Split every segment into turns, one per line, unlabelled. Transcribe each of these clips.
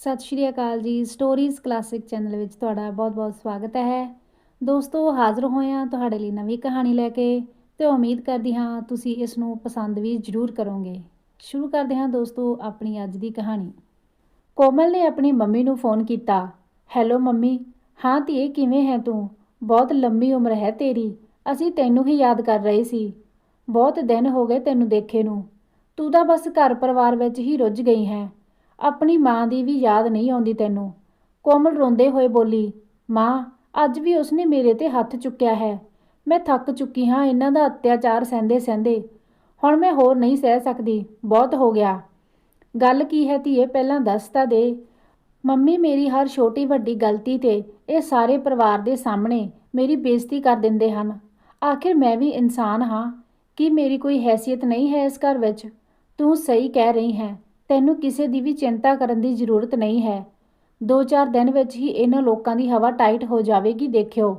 ਸਤਿ ਸ਼੍ਰੀ ਅਕਾਲ ਜੀ। Stories classic channel ਵਿੱਚ ਤੁਹਾਡਾ ਬਹੁਤ-ਬਹੁਤ ਸਵਾਗਤ ਹੈ। ਦੋਸਤੋ, ਹਾਜ਼ਰ ਹੋਏ ਹਾਂ ਤੁਹਾਡੇ ਲਈ ਨਵੀਂ ਕਹਾਣੀ ਲੈ ਕੇ ਤੇ ਉਮੀਦ ਕਰਦੀ ਹਾਂ ਤੁਸੀਂ ਇਸ ਨੂੰ ਪਸੰਦ ਵੀ ਜ਼ਰੂਰ ਕਰੋਗੇ। ਸ਼ੁਰੂ ਕਰਦੇ ਹਾਂ ਦੋਸਤੋ ਆਪਣੀ ਅੱਜ ਦੀ ਕਹਾਣੀ। ਕੋਮਲ ਨੇ ਆਪਣੀ ਮੰਮੀ ਨੂੰ ਫੋਨ ਕੀਤਾ। ਹੈਲੋ ਮੰਮੀ, ਹਾਂ ਧੀਏ, ਕਿਵੇਂ ਹੈ ਤੂੰ? ਬਹੁਤ ਲੰਮੀ ਉਮਰ ਹੈ ਤੇਰੀ। ਅਸੀਂ ਤੈਨੂੰ ਹੀ ਯਾਦ ਕਰ ਰਹੇ ਸੀ। ਬਹੁਤ ਦਿਨ ਹੋ ਗਏ ਤੈਨੂੰ ਦੇਖੇ ਨੂੰ। ਤੂੰ ਤਾਂ ਬਸ ਘਰ ਪਰਿਵਾਰ ਵਿੱਚ ਹੀ ਰੁੱਝ ਗਈ ਹੈ। ਆਪਣੀ ਮਾਂ ਦੀ ਵੀ ਯਾਦ ਨਹੀਂ ਆਉਂਦੀ ਤੈਨੂੰ। ਕੋਮਲ ਰੋਂਦੇ ਹੋਏ ਬੋਲੀ, ਮਾਂ, ਅੱਜ ਵੀ ਉਸਨੇ ਮੇਰੇ ਤੇ ਹੱਥ ਚੁੱਕਿਆ ਹੈ। ਮੈਂ ਥੱਕ ਚੁੱਕੀ ਹਾਂ, ਇਹਨਾਂ ਦਾ ਅਤਿਆਚਾਰ ਸਹਿੰਦੇ ਸਹਿੰਦੇ ਹੁਣ ਮੈਂ ਹੋਰ ਨਹੀਂ ਸਹਿ ਸਕਦੀ, ਬਹੁਤ ਹੋ ਗਿਆ। ਗੱਲ ਕੀ ਹੈ ਧੀਏ, ਪਹਿਲਾਂ ਦੱਸ ਤਾਂ ਦੇ। ਮੰਮੀ ਮੇਰੀ ਹਰ ਛੋਟੀ ਵੱਡੀ ਗਲਤੀ ਤੇ ਇਹ ਸਾਰੇ ਪਰਿਵਾਰ ਦੇ ਸਾਹਮਣੇ ਮੇਰੀ ਬੇਇੱਜ਼ਤੀ ਕਰ ਦਿੰਦੇ ਹਨ। ਆਖਿਰ ਮੈਂ ਵੀ ਇਨਸਾਨ ਹਾਂ। ਕੀ ਮੇਰੀ ਕੋਈ ਹੈਸੀਅਤ ਨਹੀਂ ਹੈ ਇਸ ਘਰ ਵਿੱਚ? ਤੂੰ ਸਹੀ ਕਹਿ ਰਹੀ ਹੈ। ਤੈਨੂੰ ਕਿਸੇ ਦੀ ਵੀ ਚਿੰਤਾ ਕਰਨ ਦੀ ਜ਼ਰੂਰਤ ਨਹੀਂ ਹੈ। ਦੋ ਚਾਰ ਦਿਨ ਵਿੱਚ ਹੀ ਇਹਨਾਂ ਲੋਕਾਂ ਦੀ ਹਵਾ ਟਾਈਟ ਹੋ ਜਾਵੇਗੀ, ਦੇਖਿਓ।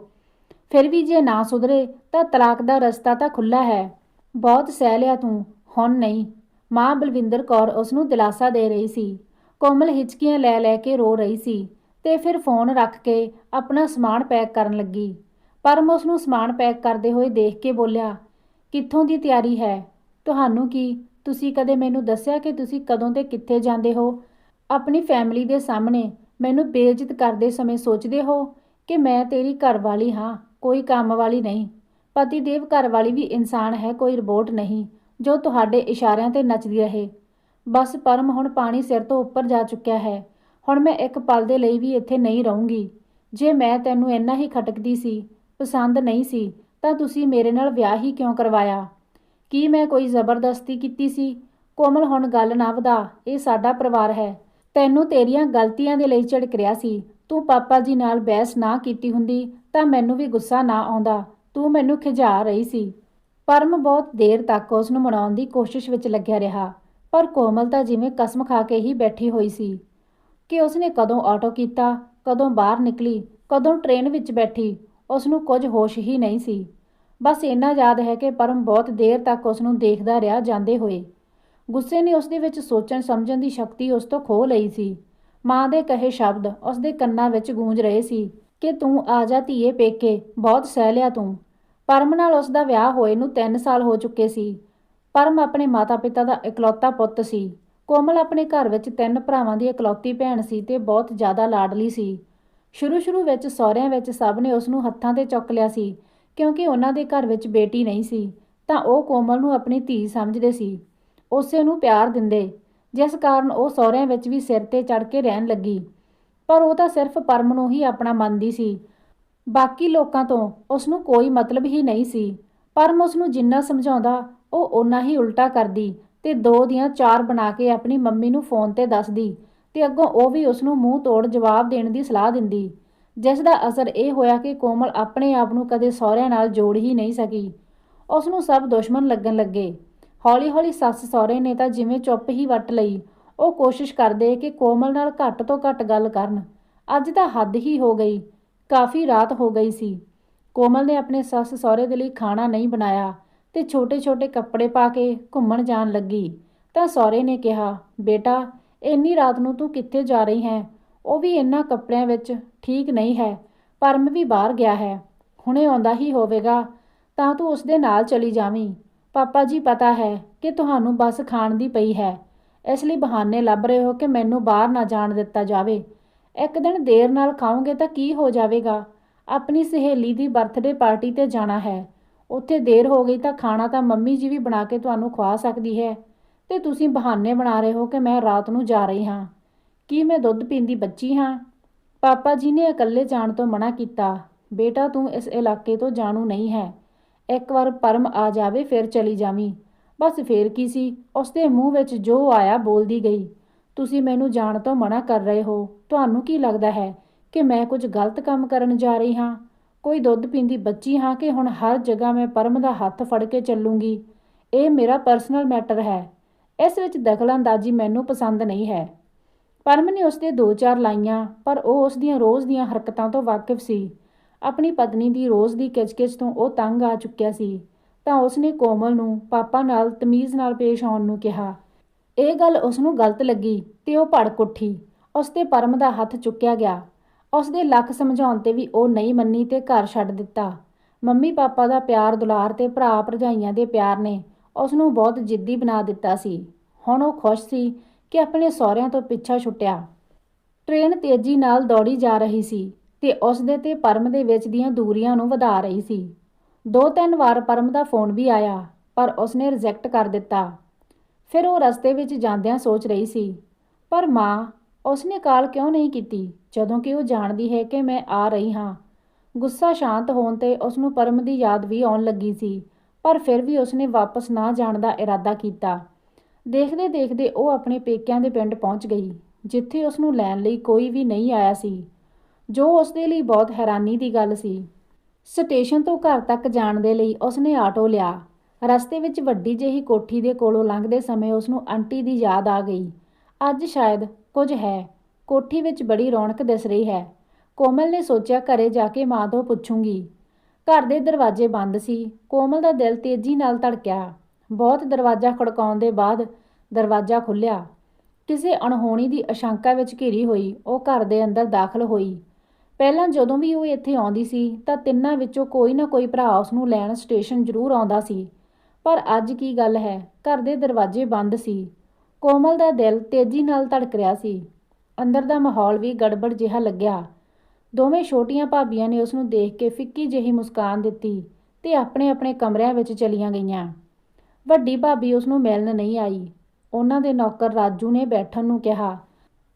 ਫਿਰ ਵੀ ਜੇ ਨਾ ਸੁਧਰੇ, ਤਾਂ ਤਲਾਕ ਦਾ ਰਸਤਾ ਤਾਂ ਖੁੱਲਾ ਹੈ। ਬਹੁਤ ਸਹਿ ਲਿਆ ਤੂੰ, ਹੁਣ ਨਹੀਂ। ਮਾਂ ਬਲਵਿੰਦਰ ਕੌਰ ਉਸ ਨੂੰ ਦਿਲਾਸਾ ਦੇ ਰਹੀ ਸੀ। ਕੋਮਲ ਹਿਚਕੀਆਂ ਲੈ ਲੈ ਕੇ ਰੋ ਰਹੀ ਸੀ ਤੇ ਫਿਰ ਫੋਨ ਰੱਖ ਕੇ ਆਪਣਾ ਸਮਾਨ ਪੈਕ ਕਰਨ ਲੱਗੀ। ਪਰਮ ਉਸ ਨੂੰ ਸਮਾਨ ਪੈਕ ਕਰਦੇ ਹੋਏ ਦੇਖ ਕੇ ਬੋਲਿਆ, ਕਿੱਥੋਂ ਦੀ ਤਿਆਰੀ ਹੈ? ਤੁਹਾਨੂੰ ਕੀ ਤੁਸੀਂ ਕਦੇ ਮੈਨੂੰ ਦੱਸਿਆ ਕਿ ਤੁਸੀਂ ਕਦੋਂ ਤੇ ਕਿੱਥੇ ਜਾਂਦੇ ਹੋ? ਆਪਣੀ ਫੈਮਿਲੀ ਦੇ ਸਾਹਮਣੇ ਮੈਨੂੰ ਬੇਇੱਜ਼ਤ ਕਰਦੇ ਸਮੇਂ ਸੋਚਦੇ ਹੋ ਕਿ ਮੈਂ ਤੇਰੀ ਘਰਵਾਲੀ ਹਾਂ, ਕੋਈ ਕੰਮ ਵਾਲੀ ਨਹੀਂ। ਪਤੀ ਦੇਵ ਘਰਵਾਲੀ ਵੀ ਇਨਸਾਨ ਹੈ, ਕੋਈ ਰਿਬੋਟ ਨਹੀਂ, ਜੋ ਤੁਹਾਡੇ ਇਸ਼ਾਰਿਆਂ ਤੇ ਨੱਚਦੀ ਰਹੇ। ਬਸ ਪਰਮ ਹੁਣ ਪਾਣੀ ਸਿਰ ਤੋਂ ਉੱਪਰ ਜਾ ਚੁੱਕਿਆ ਹੈ। ਹੁਣ ਮੈਂ ਇੱਕ ਪਲ ਦੇ ਲਈ ਵੀ ਇੱਥੇ ਨਹੀਂ ਰਹੂੰਗੀ। ਜੇ ਮੈਂ ਤੈਨੂੰ ਇੰਨਾ ਹੀ ਖਟਕਦੀ ਸੀ, ਪਸੰਦ ਨਹੀਂ ਸੀ, ਤਾਂ ਤੁਸੀਂ ਮੇਰੇ ਨਾਲ ਵਿਆਹ ਹੀ ਕਿਉਂ ਕਰਵਾਇਆ? ਕੀ ਮੈਂ ਕੋਈ ਜ਼ਬਰਦਸਤੀ ਕੀਤੀ ਸੀ? ਕੋਮਲ ਹੁਣ ਗੱਲ ਨਾ ਵਧਾ। ਇਹ ਸਾਡਾ ਪਰਿਵਾਰ ਹੈ। ਤੈਨੂੰ ਤੇਰੀਆਂ ਗਲਤੀਆਂ ਦੇ ਲਈ ਝਿੜਕ ਰਿਹਾ ਸੀ। ਤੂੰ ਪਾਪਾ ਜੀ ਨਾਲ ਬਹਿਸ ਨਾ ਕੀਤੀ ਹੁੰਦੀ ਤਾਂ ਮੈਨੂੰ ਵੀ ਗੁੱਸਾ ਨਾ ਆਉਂਦਾ। ਤੂੰ ਮੈਨੂੰ ਖਿਜਾ ਰਹੀ ਸੀ। ਪਰਮ ਬਹੁਤ ਦੇਰ ਤੱਕ ਉਸ ਨੂੰ ਮਨਾਉਣ ਦੀ ਕੋਸ਼ਿਸ਼ ਵਿੱਚ ਲੱਗਿਆ ਰਿਹਾ। ਪਰ ਕੋਮਲ ਤਾਂ ਜਿਵੇਂ ਕਸਮ ਖਾ ਕੇ ਹੀ ਬੈਠੀ ਹੋਈ ਸੀ। ਕਿ ਉਸਨੇ ਕਦੋਂ ਆਟੋ ਕੀਤਾ, ਕਦੋਂ ਬਾਹਰ ਨਿਕਲੀ, ਕਦੋਂ ਟ੍ਰੇਨ ਵਿੱਚ ਬੈਠੀ ਉਸ ਨੂੰ ਕੁਝ ਹੋਸ਼ ਹੀ ਨਹੀਂ ਸੀ। ਬਸ ਇੰਨਾ ਯਾਦ ਹੈ ਕਿ ਪਰਮ ਬਹੁਤ ਦੇਰ ਤੱਕ ਉਸ ਨੂੰ ਦੇਖਦਾ ਰਿਹਾ ਜਾਂਦੇ ਹੋਏ। ਗੁੱਸੇ ਨੇ ਉਸ ਦੇ ਵਿੱਚ ਸੋਚਣ ਸਮਝਣ ਦੀ ਸ਼ਕਤੀ ਉਸ ਤੋਂ ਖੋਹ ਲਈ ਸੀ। ਮਾਂ ਦੇ ਕਹੇ ਸ਼ਬਦ ਉਸ ਦੇ ਕੰਨਾਂ ਵਿੱਚ ਗੂੰਜ ਰਹੇ ਸੀ ਕਿ ਤੂੰ ਆ ਜਾ ਧੀਏ ਪੇਕੇ, ਬਹੁਤ ਸਹਿ ਲਿਆ ਤੂੰ। ਪਰਮ ਨਾਲ ਉਸ ਦਾ ਵਿਆਹ ਹੋਏ ਨੂੰ 3 ਸਾਲ ਹੋ ਚੁੱਕੇ ਸੀ। ਪਰਮ ਆਪਣੇ ਮਾਤਾ-ਪਿਤਾ ਦਾ ਇਕਲੌਤਾ ਪੁੱਤ ਸੀ। ਕੋਮਲ ਆਪਣੇ ਘਰ ਵਿੱਚ ਤਿੰਨ ਭਰਾਵਾਂ ਦੀ ਇਕਲੌਤੀ ਭੈਣ ਸੀ ਤੇ ਬਹੁਤ ਜ਼ਿਆਦਾ ਲਾਡਲੀ ਸੀ। ਸ਼ੁਰੂ-ਸ਼ੁਰੂ ਵਿੱਚ ਸਹੁਰਿਆਂ ਵਿੱਚ ਸਭ ਨੇ ਉਸ ਨੂੰ ਹੱਥਾਂ ਤੇ ਚੁੱਕ ਲਿਆ ਸੀ। ਕਿਉਂਕਿ ਉਹਨਾਂ ਦੇ ਘਰ ਵਿੱਚ ਬੇਟੀ ਨਹੀਂ ਸੀ, ਤਾਂ ਉਹ ਕੋਮਲ ਨੂੰ ਆਪਣੀ ਧੀ ਸਮਝਦੇ ਸੀ। ਉਸੇ ਨੂੰ ਪਿਆਰ ਦਿੰਦੇ, ਜਿਸ ਕਾਰਨ ਉਹ ਸਹੁਰਿਆਂ ਵਿੱਚ ਵੀ ਸਿਰ ਤੇ ਚੜ ਕੇ ਰਹਿਣ ਲੱਗੀ। ਪਰ ਉਹ ਤਾਂ ਸਿਰਫ ਪਰਮ ਨੂੰ ਹੀ ਆਪਣਾ ਮੰਨਦੀ ਸੀ। ਬਾਕੀ ਲੋਕਾਂ ਤੋਂ ਉਸ ਨੂੰ ਕੋਈ ਮਤਲਬ ਹੀ ਨਹੀਂ ਸੀ। ਪਰਮ ਉਸ ਨੂੰ ਜਿੰਨਾ ਸਮਝਾਉਂਦਾ, ਉਹ ਓਨਾ ਹੀ ਉਲਟਾ ਕਰਦੀ ਤੇ ਦੋ ਦੀਆਂ ਚਾਰ ਬਣਾ ਕੇ ਆਪਣੀ ਮੰਮੀ ਨੂੰ ਫੋਨ ਤੇ ਦੱਸਦੀ ਤੇ ਅੱਗੋਂ ਉਹ ਵੀ ਉਸ ਨੂੰ ਮੂੰਹ ਤੋੜ ਜਵਾਬ ਦੇਣ ਦੀ ਸਲਾਹ ਦਿੰਦੀ। ਜਿਸ ਦਾ ਅਸਰ ਇਹ ਹੋਇਆ ਕਿ ਕੋਮਲ ਆਪਣੇ ਆਪ ਨੂੰ ਕਦੇ ਸਹੁਰਿਆਂ ਨਾਲ ਜੋੜ ਹੀ ਨਹੀਂ ਸਕੀ। ਉਸ ਨੂੰ ਸਭ ਦੁਸ਼ਮਣ ਲੱਗਣ ਲੱਗੇ। ਹੌਲੀ-ਹੌਲੀ ਸੱਸ ਸਹੁਰੇ ਨੇ ਤਾਂ ਜਿਵੇਂ ਚੁੱਪ ਹੀ ਵੱਟ ਲਈ। ਉਹ ਕੋਸ਼ਿਸ਼ ਕਰਦੇ ਕਿ ਕੋਮਲ ਨਾਲ ਘੱਟ ਤੋਂ ਘੱਟ ਗੱਲ ਕਰਨ। ਅੱਜ ਤਾਂ ਹੱਦ ਹੀ ਹੋ ਗਈ। ਕਾਫੀ ਰਾਤ ਹੋ ਗਈ ਸੀ। ਕੋਮਲ ਨੇ ਆਪਣੇ ਸੱਸ ਸਹੁਰੇ ਦੇ ਲਈ ਖਾਣਾ ਨਹੀਂ ਬਣਾਇਆ ਤੇ ਛੋਟੇ-ਛੋਟੇ ਕੱਪੜੇ ਪਾ ਕੇ ਘੁੰਮਣ ਜਾਣ ਲੱਗੀ। ਤਾਂ ਸਹੁਰੇ ਨੇ ਕਿਹਾ, ਬੇਟਾ, ਇੰਨੀ ਰਾਤ ਨੂੰ ਤੂੰ ਕਿੱਥੇ ਜਾ ਰਹੀ ਹੈ? ਉਹ ਵੀ ਇੰਨਾ ਕੱਪੜਿਆਂ ਵਿੱਚ ਠੀਕ ਨਹੀਂ ਹੈ ਪਰਮ ਵੀ ਬਾਹਰ ਗਿਆ ਹੈ। ਹੁਣੇ ਆਉਂਦਾ ਹੀ ਹੋਵੇਗਾ, ਤਾਂ ਤੂੰ ਉਸ ਦੇ ਨਾਲ ਚਲੀ ਜਾਵੀਂ। ਪਾਪਾ ਜੀ, ਪਤਾ ਹੈ ਕਿ ਤੁਹਾਨੂੰ ਬਸ ਖਾਣ ਦੀ ਪਈ ਹੈ। ਇਸ ਲਈ ਬਹਾਨੇ ਲੱਭ ਰਹੇ ਹੋ ਕਿ ਮੈਨੂੰ ਬਾਹਰ ਨਾ ਜਾਣ ਦਿੱਤਾ ਜਾਵੇ। ਇੱਕ ਦਿਨ ਦੇਰ ਨਾਲ ਖਾਓਗੇ ਤਾਂ ਕੀ ਹੋ ਜਾਵੇਗਾ? ਆਪਣੀ ਸਹੇਲੀ ਦੀ ਬਰਥਡੇ ਪਾਰਟੀ ਤੇ ਜਾਣਾ ਹੈ। ਉੱਥੇ ਦੇਰ ਹੋ ਗਈ ਤਾਂ ਖਾਣਾ ਤਾਂ ਮੰਮੀ ਜੀ ਵੀ ਬਣਾ ਕੇ ਤੁਹਾਨੂੰ ਖਵਾ ਸਕਦੀ ਹੈ। ਤੇ ਤੁਸੀਂ ਬਹਾਨੇ ਬਣਾ ਰਹੇ ਹੋ ਕਿ ਮੈਂ ਰਾਤ ਨੂੰ ਜਾ ਰਹੀ ਹਾਂ। ਕੀ ਮੈਂ ਦੁੱਧ ਪੀਂਦੀ ਬੱਚੀ ਹਾਂ? ਪਾਪਾ ਜੀ ਨੇ ਇਕੱਲੇ ਜਾਣ ਤੋਂ ਮਨਾ ਕੀਤਾ। ਬੇਟਾ, ਤੂੰ ਇਸ ਇਲਾਕੇ ਤੋਂ ਜਾਣੂ ਨਹੀਂ ਹੈ। ਇੱਕ ਵਾਰ ਪਰਮ ਆ ਜਾਵੇ, ਫਿਰ ਚਲੀ ਜਾਵੀਂ। ਬਸ ਫੇਰ ਕੀ ਸੀ? ਉਸ ਦੇ ਮੂੰਹ ਵਿੱਚ ਜੋ ਆਇਆ ਬੋਲਦੀ ਗਈ। ਤੁਸੀਂ ਮੈਨੂੰ ਜਾਣ ਤੋਂ ਮਨਾ ਕਰ ਰਹੇ ਹੋ। ਤੁਹਾਨੂੰ ਕੀ ਲੱਗਦਾ ਹੈ ਕਿ ਮੈਂ ਕੁਝ ਗਲਤ ਕੰਮ ਕਰਨ ਜਾ ਰਹੀ ਹਾਂ? ਕੋਈ ਦੁੱਧ ਪੀਂਦੀ ਬੱਚੀ ਹਾਂ ਕਿ ਹੁਣ ਹਰ ਜਗ੍ਹਾ ਮੈਂ ਪਰਮ ਦਾ ਹੱਥ ਫੜ ਕੇ ਚੱਲੂੰਗੀ? ਇਹ ਮੇਰਾ ਪਰਸਨਲ ਮੈਟਰ ਹੈ। ਇਸ ਵਿੱਚ ਦਖਲਅੰਦਾਜ਼ੀ ਮੈਨੂੰ ਪਸੰਦ ਨਹੀਂ ਹੈ। ਪਰਮ ਨੇ ਉਸ 'ਤੇ ਦੋ ਚਾਰ ਲਾਈਆਂ, ਪਰ ਉਹ ਉਸ ਦੀਆਂ ਰੋਜ਼ ਦੀਆਂ ਹਰਕਤਾਂ ਤੋਂ ਵਾਕਿਫ ਸੀ। ਆਪਣੀ ਪਤਨੀ ਦੀ ਰੋਜ਼ ਦੀ ਕਿਚਕਿਚ ਤੋਂ ਉਹ ਤੰਗ ਆ ਚੁੱਕਿਆ ਸੀ। ਤਾਂ ਉਸ ਨੇ ਕੋਮਲ ਨੂੰ ਪਾਪਾ ਨਾਲ ਤਮੀਜ਼ ਨਾਲ ਪੇਸ਼ ਆਉਣ ਨੂੰ ਕਿਹਾ। ਇਹ ਗੱਲ ਉਸ ਨੂੰ ਗਲਤ ਲੱਗੀ ਤੇ ਉਹ ਭੜਕ ਉੱਠੀ। ਉਸ ਤੇ ਪਰਮ ਦਾ ਹੱਥ ਚੁੱਕਿਆ ਗਿਆ। ਉਸ ਦੇ ਲੱਖ ਸਮਝਾਉਣ ਤੇ ਵੀ ਉਹ ਨਹੀਂ ਮੰਨੀ ਤੇ ਘਰ ਛੱਡ ਦਿੱਤਾ। ਮੰਮੀ ਪਾਪਾ ਦਾ ਪਿਆਰ ਦੁਲਾਰ ਤੇ ਭਰਾ ਭਰਜਾਈਆਂ ਦੇ ਪਿਆਰ ਨੇ ਉਸ ਨੂੰ ਬਹੁਤ ਜਿੱਦੀ ਬਣਾ ਦਿੱਤਾ ਸੀ। ਹੁਣ ਉਹ ਖੁਸ਼ ਸੀ ਕਿ ਆਪਣੇ ਸਹੁਰਿਆਂ ਤੋਂ ਪਿੱਛਾ ਛੁੱਟਿਆ। ਟ੍ਰੇਨ ਤੇਜ਼ੀ ਨਾਲ ਦੌੜੀ ਜਾ ਰਹੀ ਸੀ ਤੇ ਉਸ ਦੇ ਤੇ ਪਰਮ ਦੇ ਵਿੱਚ ਦੀਆਂ ਦੂਰੀਆਂ ਨੂੰ ਵਧਾ ਰਹੀ ਸੀ। ਦੋ ਤਿੰਨ ਵਾਰ ਪਰਮ ਦਾ ਫੋਨ ਵੀ ਆਇਆ, ਪਰ ਉਸਨੇ ਰਿਜੈਕਟ ਕਰ ਦਿੱਤਾ। ਫਿਰ ਉਹ ਰਸਤੇ ਵਿੱਚ ਜਾਂਦਿਆਂ ਸੋਚ ਰਹੀ ਸੀ, ਪਰ ਮਾਂ, ਉਸਨੇ ਕਾਲ ਕਿਉਂ ਨਹੀਂ ਕੀਤੀ? ਜਦੋਂ ਕਿ ਉਹ ਜਾਣਦੀ ਹੈ ਕਿ ਮੈਂ ਆ ਰਹੀ ਹਾਂ। ਗੁੱਸਾ ਸ਼ਾਂਤ ਹੋਣ ਤੇ ਉਸ ਨੂੰ ਪਰਮ ਦੀ ਯਾਦ ਵੀ ਆਉਣ ਲੱਗੀ ਸੀ, ਪਰ ਫਿਰ ਵੀ ਉਸਨੇ ਵਾਪਸ ਨਾ ਜਾਣ ਦਾ ਇਰਾਦਾ ਕੀਤਾ। ਦੇਖਦੇ ਦੇਖਦੇ ਉਹ ਆਪਣੇ ਪੇਕਿਆਂ ਦੇ ਪਿੰਡ ਪਹੁੰਚ ਗਈ, ਜਿੱਥੇ ਉਸ ਨੂੰ ਲੈਣ ਲਈ ਕੋਈ ਵੀ ਨਹੀਂ ਆਇਆ ਸੀ, ਜੋ ਉਸ ਦੇ ਲਈ ਬਹੁਤ ਹੈਰਾਨੀ ਦੀ ਗੱਲ ਸੀ। ਸਟੇਸ਼ਨ ਤੋਂ ਘਰ ਤੱਕ ਜਾਣ ਦੇ ਲਈ ਉਸਨੇ ਆਟੋ ਲਿਆ। ਰਸਤੇ ਵਿੱਚ ਵੱਡੀ ਜਿਹੀ ਕੋਠੀ ਦੇ ਕੋਲੋਂ ਲੰਘਦੇ ਸਮੇਂ ਉਸ ਨੂੰ ਆਂਟੀ ਦੀ ਯਾਦ ਆ ਗਈ। ਅੱਜ ਸ਼ਾਇਦ ਕੁਝ ਹੈ, ਕੋਠੀ ਵਿੱਚ ਬੜੀ ਰੌਣਕ ਦਿਸ ਰਹੀ ਹੈ। ਕੋਮਲ ਨੇ ਸੋਚਿਆ ਘਰੇ ਜਾ ਕੇ ਮਾਂ ਤੋਂ ਪੁੱਛੂੰਗੀ। ਘਰ ਦੇ ਦਰਵਾਜ਼ੇ ਬੰਦ ਸੀ, ਕੋਮਲ ਦਾ ਦਿਲ ਤੇਜ਼ੀ ਨਾਲ ਧੜਕਿਆ। ਬਹੁਤ ਦਰਵਾਜ਼ਾ ਖੜਕਾਉਣ ਦੇ ਬਾਅਦ ਦਰਵਾਜ਼ਾ ਖੁੱਲ੍ਹਿਆ। ਕਿਸੇ ਅਣਹੋਣੀ ਦੀ ਆਸ਼ੰਕਾ ਵਿੱਚ ਘਿਰੀ ਹੋਈ, ਉਹ ਘਰ ਦੇ ਅੰਦਰ ਦਾਖਲ ਹੋਈ। ਪਹਿਲਾਂ ਜਦੋਂ ਵੀ ਉਹ ਇੱਥੇ ਆਉਂਦੀ ਸੀ, ਤਾਂ ਤਿੰਨਾਂ ਵਿੱਚੋਂ ਕੋਈ ਨਾ ਕੋਈ ਭਰਾ ਉਸ ਨੂੰ ਲੈਣ ਸਟੇਸ਼ਨ ਜ਼ਰੂਰ ਆਉਂਦਾ ਸੀ। ਪਰ ਅੱਜ ਕੀ ਗੱਲ ਹੈ? ਘਰ ਦੇ ਦਰਵਾਜ਼ੇ ਬੰਦ ਸੀ। ਕੋਮਲ ਦਾ ਦਿਲ ਤੇਜ਼ੀ ਨਾਲ ਧੜਕ ਰਿਹਾ ਸੀ। ਅੰਦਰ ਦਾ ਮਾਹੌਲ ਵੀ ਗੜਬੜ ਜਿਹਾ ਲੱਗਿਆ। ਦੋਵੇਂ ਛੋਟੀਆਂ ਭਾਬੀਆਂ ਨੇ ਉਸ ਨੂੰ ਦੇਖ ਕੇ ਫਿੱਕੀ ਜਿਹੀ ਮੁਸਕਾਨ ਦਿੱਤੀ ਤੇ ਆਪਣੇ ਆਪਣੇ ਕਮਰਿਆਂ ਵਿੱਚ ਚਲੀਆਂ ਗਈਆਂ। ਵੱਡੀ ਭਾਬੀ ਉਸ ਨੂੰ ਮਿਲਣ ਨਹੀਂ ਆਈ। ਉਹਨਾਂ ਦੇ ਨੌਕਰ ਰਾਜੂ ਨੇ ਬੈਠਣ ਨੂੰ ਕਿਹਾ।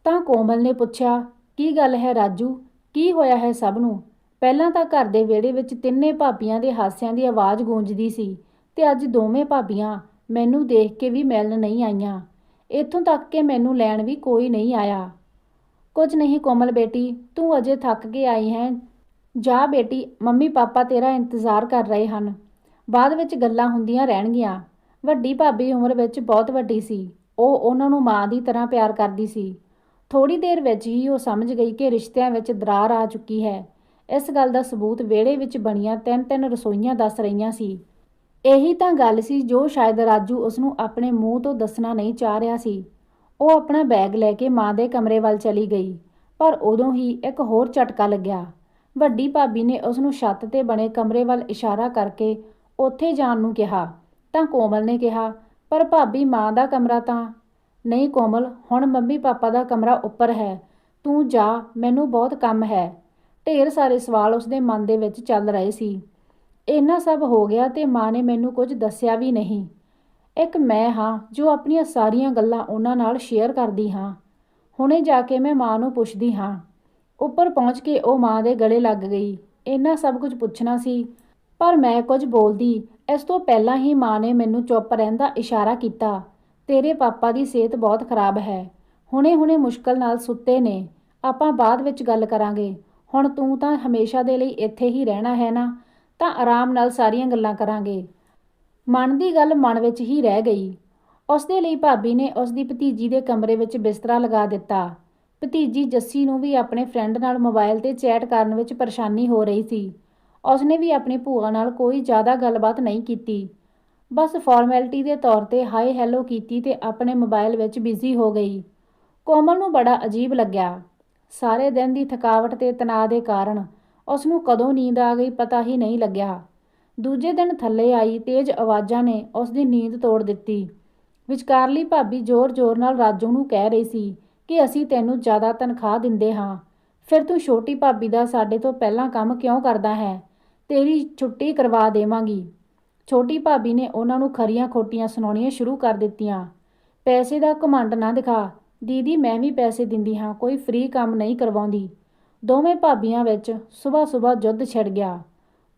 ਤਾਂ ਕੋਮਲ ਨੇ ਪੁੱਛਿਆ, ਕੀ ਗੱਲ ਹੈ ਰਾਜੂ? ਕੀ ਹੋਇਆ ਹੈ ਸਭ ਨੂੰ? ਪਹਿਲਾਂ ਤਾਂ ਘਰ ਦੇ ਵਿਹੜੇ ਵਿੱਚ ਤਿੰਨੇ ਭਾਬੀਆਂ ਦੇ ਹਾਸਿਆਂ ਦੀ ਆਵਾਜ਼ ਗੂੰਜਦੀ ਸੀ ਤੇ ਅੱਜ ਦੋਵੇਂ ਭਾਬੀਆਂ ਮੈਨੂੰ ਦੇਖ ਕੇ ਵੀ ਮਿਲਣ ਨਹੀਂ ਆਈਆਂ। ਇੱਥੋਂ ਤੱਕ ਕਿ ਮੈਨੂੰ ਲੈਣ ਵੀ ਕੋਈ ਨਹੀਂ ਆਇਆ। ਕੁਝ ਨਹੀਂ ਕੋਮਲ ਬੇਟੀ, ਤੂੰ ਅਜੇ ਥੱਕ ਕੇ ਆਈ ਹੈ। ਜਾ ਬੇਟੀ ਮੰਮੀ ਪਾਪਾ ਤੇਰਾ ਇੰਤਜ਼ਾਰ ਕਰ ਰਹੇ ਹਨ। ਬਾਅਦ ਵਿੱਚ ਗੱਲਾਂ ਹੁੰਦੀਆਂ ਰਹਿਣਗੀਆਂ। ਵੱਡੀ ਭਾਬੀ ਉਮਰ ਵਿੱਚ ਬਹੁਤ ਵੱਡੀ ਸੀ। ਉਹ ਉਹਨਾਂ ਨੂੰ ਮਾਂ ਦੀ ਤਰ੍ਹਾਂ ਪਿਆਰ ਕਰਦੀ ਸੀ। ਥੋੜੀ ਦੇਰ ਵਿੱਚ ਹੀ ਉਹ ਸਮਝ ਗਈ ਕਿ ਰਿਸ਼ਤਿਆਂ ਵਿੱਚ ਦਰਾਰ ਆ ਚੁੱਕੀ ਹੈ। ਇਸ ਗੱਲ ਦਾ ਸਬੂਤ ਵਿਹੜੇ ਵਿੱਚ ਬਣੀਆਂ ਤਿੰਨ ਤਿੰਨ ਰਸੋਈਆਂ ਦੱਸ ਰਹੀਆਂ ਸੀ। ਇਹੀ ਤਾਂ ਗੱਲ ਸੀ ਜੋ ਸ਼ਾਇਦ ਰਾਜੂ ਉਸ ਨੂੰ ਆਪਣੇ ਮੂੰਹ ਤੋਂ ਦੱਸਣਾ ਨਹੀਂ ਚਾਹ ਰਿਹਾ ਸੀ। ਉਹ ਆਪਣਾ ਬੈਗ ਲੈ ਕੇ ਮਾਂ ਦੇ ਕਮਰੇ ਵੱਲ ਚਲੀ ਗਈ, ਪਰ ਉਦੋਂ ਹੀ ਇੱਕ ਹੋਰ ਝਟਕਾ ਲੱਗਿਆ। ਵੱਡੀ ਭਾਬੀ ਨੇ ਉਸ ਨੂੰ ਛੱਤ ਤੇ ਬਣੇ ਕਮਰੇ ਵੱਲ ਇਸ਼ਾਰਾ ਕਰਕੇ ਉੱਥੇ ਜਾਣ ਨੂੰ ਕਿਹਾ। ਤਾਂ ਕੋਮਲ ਨੇ ਕਿਹਾ, ਪਰ ਭਾਬੀ ਮਾਂ ਦਾ ਕਮਰਾ ਤਾਂ। ਨਹੀਂ ਕੋਮਲ, ਹੁਣ ਮੰਮੀ ਪਾਪਾ ਦਾ ਕਮਰਾ ਉੱਪਰ ਹੈ। ਤੂੰ ਜਾ, ਮੈਨੂੰ ਬਹੁਤ ਕੰਮ ਹੈ। ਢੇਰ ਸਾਰੇ ਸਵਾਲ ਉਸਦੇ ਮਨ ਦੇ ਵਿੱਚ ਚੱਲ ਰਹੇ ਸੀ। ਇੰਨਾ ਸਭ ਹੋ ਗਿਆ ਤੇ ਮਾਂ ਨੇ ਮੈਨੂੰ ਕੁਝ ਦੱਸਿਆ ਵੀ ਨਹੀਂ। ਇੱਕ ਮੈਂ ਹਾਂ, ਜੋ ਆਪਣੀਆਂ ਸਾਰੀਆਂ ਗੱਲਾਂ ਉਹਨਾਂ ਨਾਲ ਸ਼ੇਅਰ ਕਰਦੀ ਹਾਂ। ਹੁਣੇ ਜਾ ਕੇ ਮੈਂ ਮਾਂ ਨੂੰ ਪੁੱਛਦੀ ਹਾਂ। ਉੱਪਰ ਪਹੁੰਚ ਕੇ ਉਹ ਮਾਂ ਦੇ ਗਲੇ ਲੱਗ ਗਈ। ਇੰਨਾ ਸਭ ਕੁਝ ਪੁੱਛਣਾ ਸੀ। ਪਰ ਮੈਂ ਕੁਝ ਬੋਲਦੀ, ਇਸ ਤੋਂ ਪਹਿਲਾਂ ਹੀ ਮਾਂ ਨੇ ਮੈਨੂੰ ਚੁੱਪ ਰਹਿਣ ਦਾ ਇਸ਼ਾਰਾ ਕੀਤਾ। ਤੇਰੇ ਪਾਪਾ ਦੀ ਸਿਹਤ ਬਹੁਤ ਖਰਾਬ ਹੈ। ਹੁਣੇ-ਹੁਣੇ ਮੁਸ਼ਕਲ ਨਾਲ ਸੁੱਤੇ ਨੇ। ਆਪਾਂ ਬਾਅਦ ਵਿੱਚ ਗੱਲ ਕਰਾਂਗੇ। ਹੁਣ ਤੂੰ ਤਾਂ ਹਮੇਸ਼ਾ ਦੇ ਲਈ ਇੱਥੇ ਹੀ ਰਹਿਣਾ ਹੈ ਨਾ? ਤਾਂ ਆਰਾਮ ਨਾਲ ਸਾਰੀਆਂ ਗੱਲਾਂ ਕਰਾਂਗੇ। ਮਨ ਦੀ ਗੱਲ ਮਨ ਵਿੱਚ ਹੀ ਰਹਿ ਗਈ। ਉਸ ਦੇ ਲਈ ਭਾਬੀ ਨੇ ਉਸ ਦੀ ਭਤੀਜੀ ਦੇ ਕਮਰੇ ਵਿੱਚ ਬਿਸਤਰਾ ਲਗਾ ਦਿੱਤਾ। ਭਤੀਜੀ ਜੱਸੀ ਨੂੰ ਵੀ ਆਪਣੇ ਫਰੈਂਡ ਨਾਲ ਮੋਬਾਈਲ ਤੇ ਚੈਟ ਕਰਨ ਵਿੱਚ ਪਰੇਸ਼ਾਨੀ ਹੋ ਰਹੀ ਸੀ। ਉਸਨੇ ਵੀ ਆਪਣੀ ਭੂਆ ਨਾਲ ਕੋਈ ਜ਼ਿਆਦਾ ਗੱਲਬਾਤ ਨਹੀਂ ਕੀਤੀ। ਬਸ ਫਾਰਮੈਲਿਟੀ ਦੇ ਤੌਰ ਤੇ ਹਾਈ ਹੈਲੋ ਕੀਤੀ ਤੇ ਆਪਣੇ ਮੋਬਾਈਲ ਵਿੱਚ ਬਿਜ਼ੀ ਹੋ ਗਈ। ਕੋਮਲ ਨੂੰ ਬੜਾ ਅਜੀਬ ਲੱਗਿਆ। ਸਾਰੇ ਦਿਨ ਦੀ ਥਕਾਵਟ ਤੇ ਤਣਾਅ ਦੇ ਕਾਰਨ ਉਸ ਨੂੰ ਕਦੋਂ ਨੀਂਦ ਆ ਗਈ ਪਤਾ ਹੀ ਨਹੀਂ ਲੱਗਿਆ। ਦੂਜੇ ਦਿਨ ਥੱਲੇ ਆਈ ਤੇਜ਼ ਆਵਾਜ਼ਾਂ ਨੇ ਉਸ ਦੀ ਨੀਂਦ ਤੋੜ ਦਿੱਤੀ। ਵਿਚਕਾਰਲੀ ਭਾਬੀ ਜ਼ੋਰ-ਜ਼ੋਰ ਨਾਲ ਰਾਜੂ ਨੂੰ ਕਹਿ ਰਹੀ ਸੀ ਕਿ ਅਸੀਂ ਤੈਨੂੰ ਜ਼ਿਆਦਾ ਤਨਖਾਹ ਦਿੰਦੇ ਹਾਂ। ਫਿਰ ਤੂੰ ਛੋਟੀ ਭਾਬੀ ਦਾ ਸਾਡੇ ਤੋਂ ਪਹਿਲਾਂ ਕੰਮ ਕਿਉਂ ਕਰਦਾ ਹੈ? ਤੇਰੀ ਛੁੱਟੀ ਕਰਵਾ ਦੇਵਾਂਗੀ। ਛੋਟੀ ਭਾਬੀ ਨੇ ਉਹਨਾਂ ਨੂੰ ਖਰੀਆਂ ਖੋਟੀਆਂ ਸੁਣਾਉਣੀਆਂ ਸ਼ੁਰੂ ਕਰ ਦਿੱਤੀਆਂ। ਪੈਸੇ ਦਾ ਘਮੰਡ ਨਾ ਦਿਖਾ। ਦੀਦੀ, ਮੈਂ ਵੀ ਪੈਸੇ ਦਿੰਦੀ ਹਾਂ, ਕੋਈ ਫ੍ਰੀ ਕੰਮ ਨਹੀਂ ਕਰਵਾਉਂਦੀ। ਦੋਵੇਂ ਭਾਬੀਆਂ ਵਿੱਚ ਸਵੇਰ-ਸਵੇਰ ਜੁੱਧ ਛਿੜ ਗਿਆ।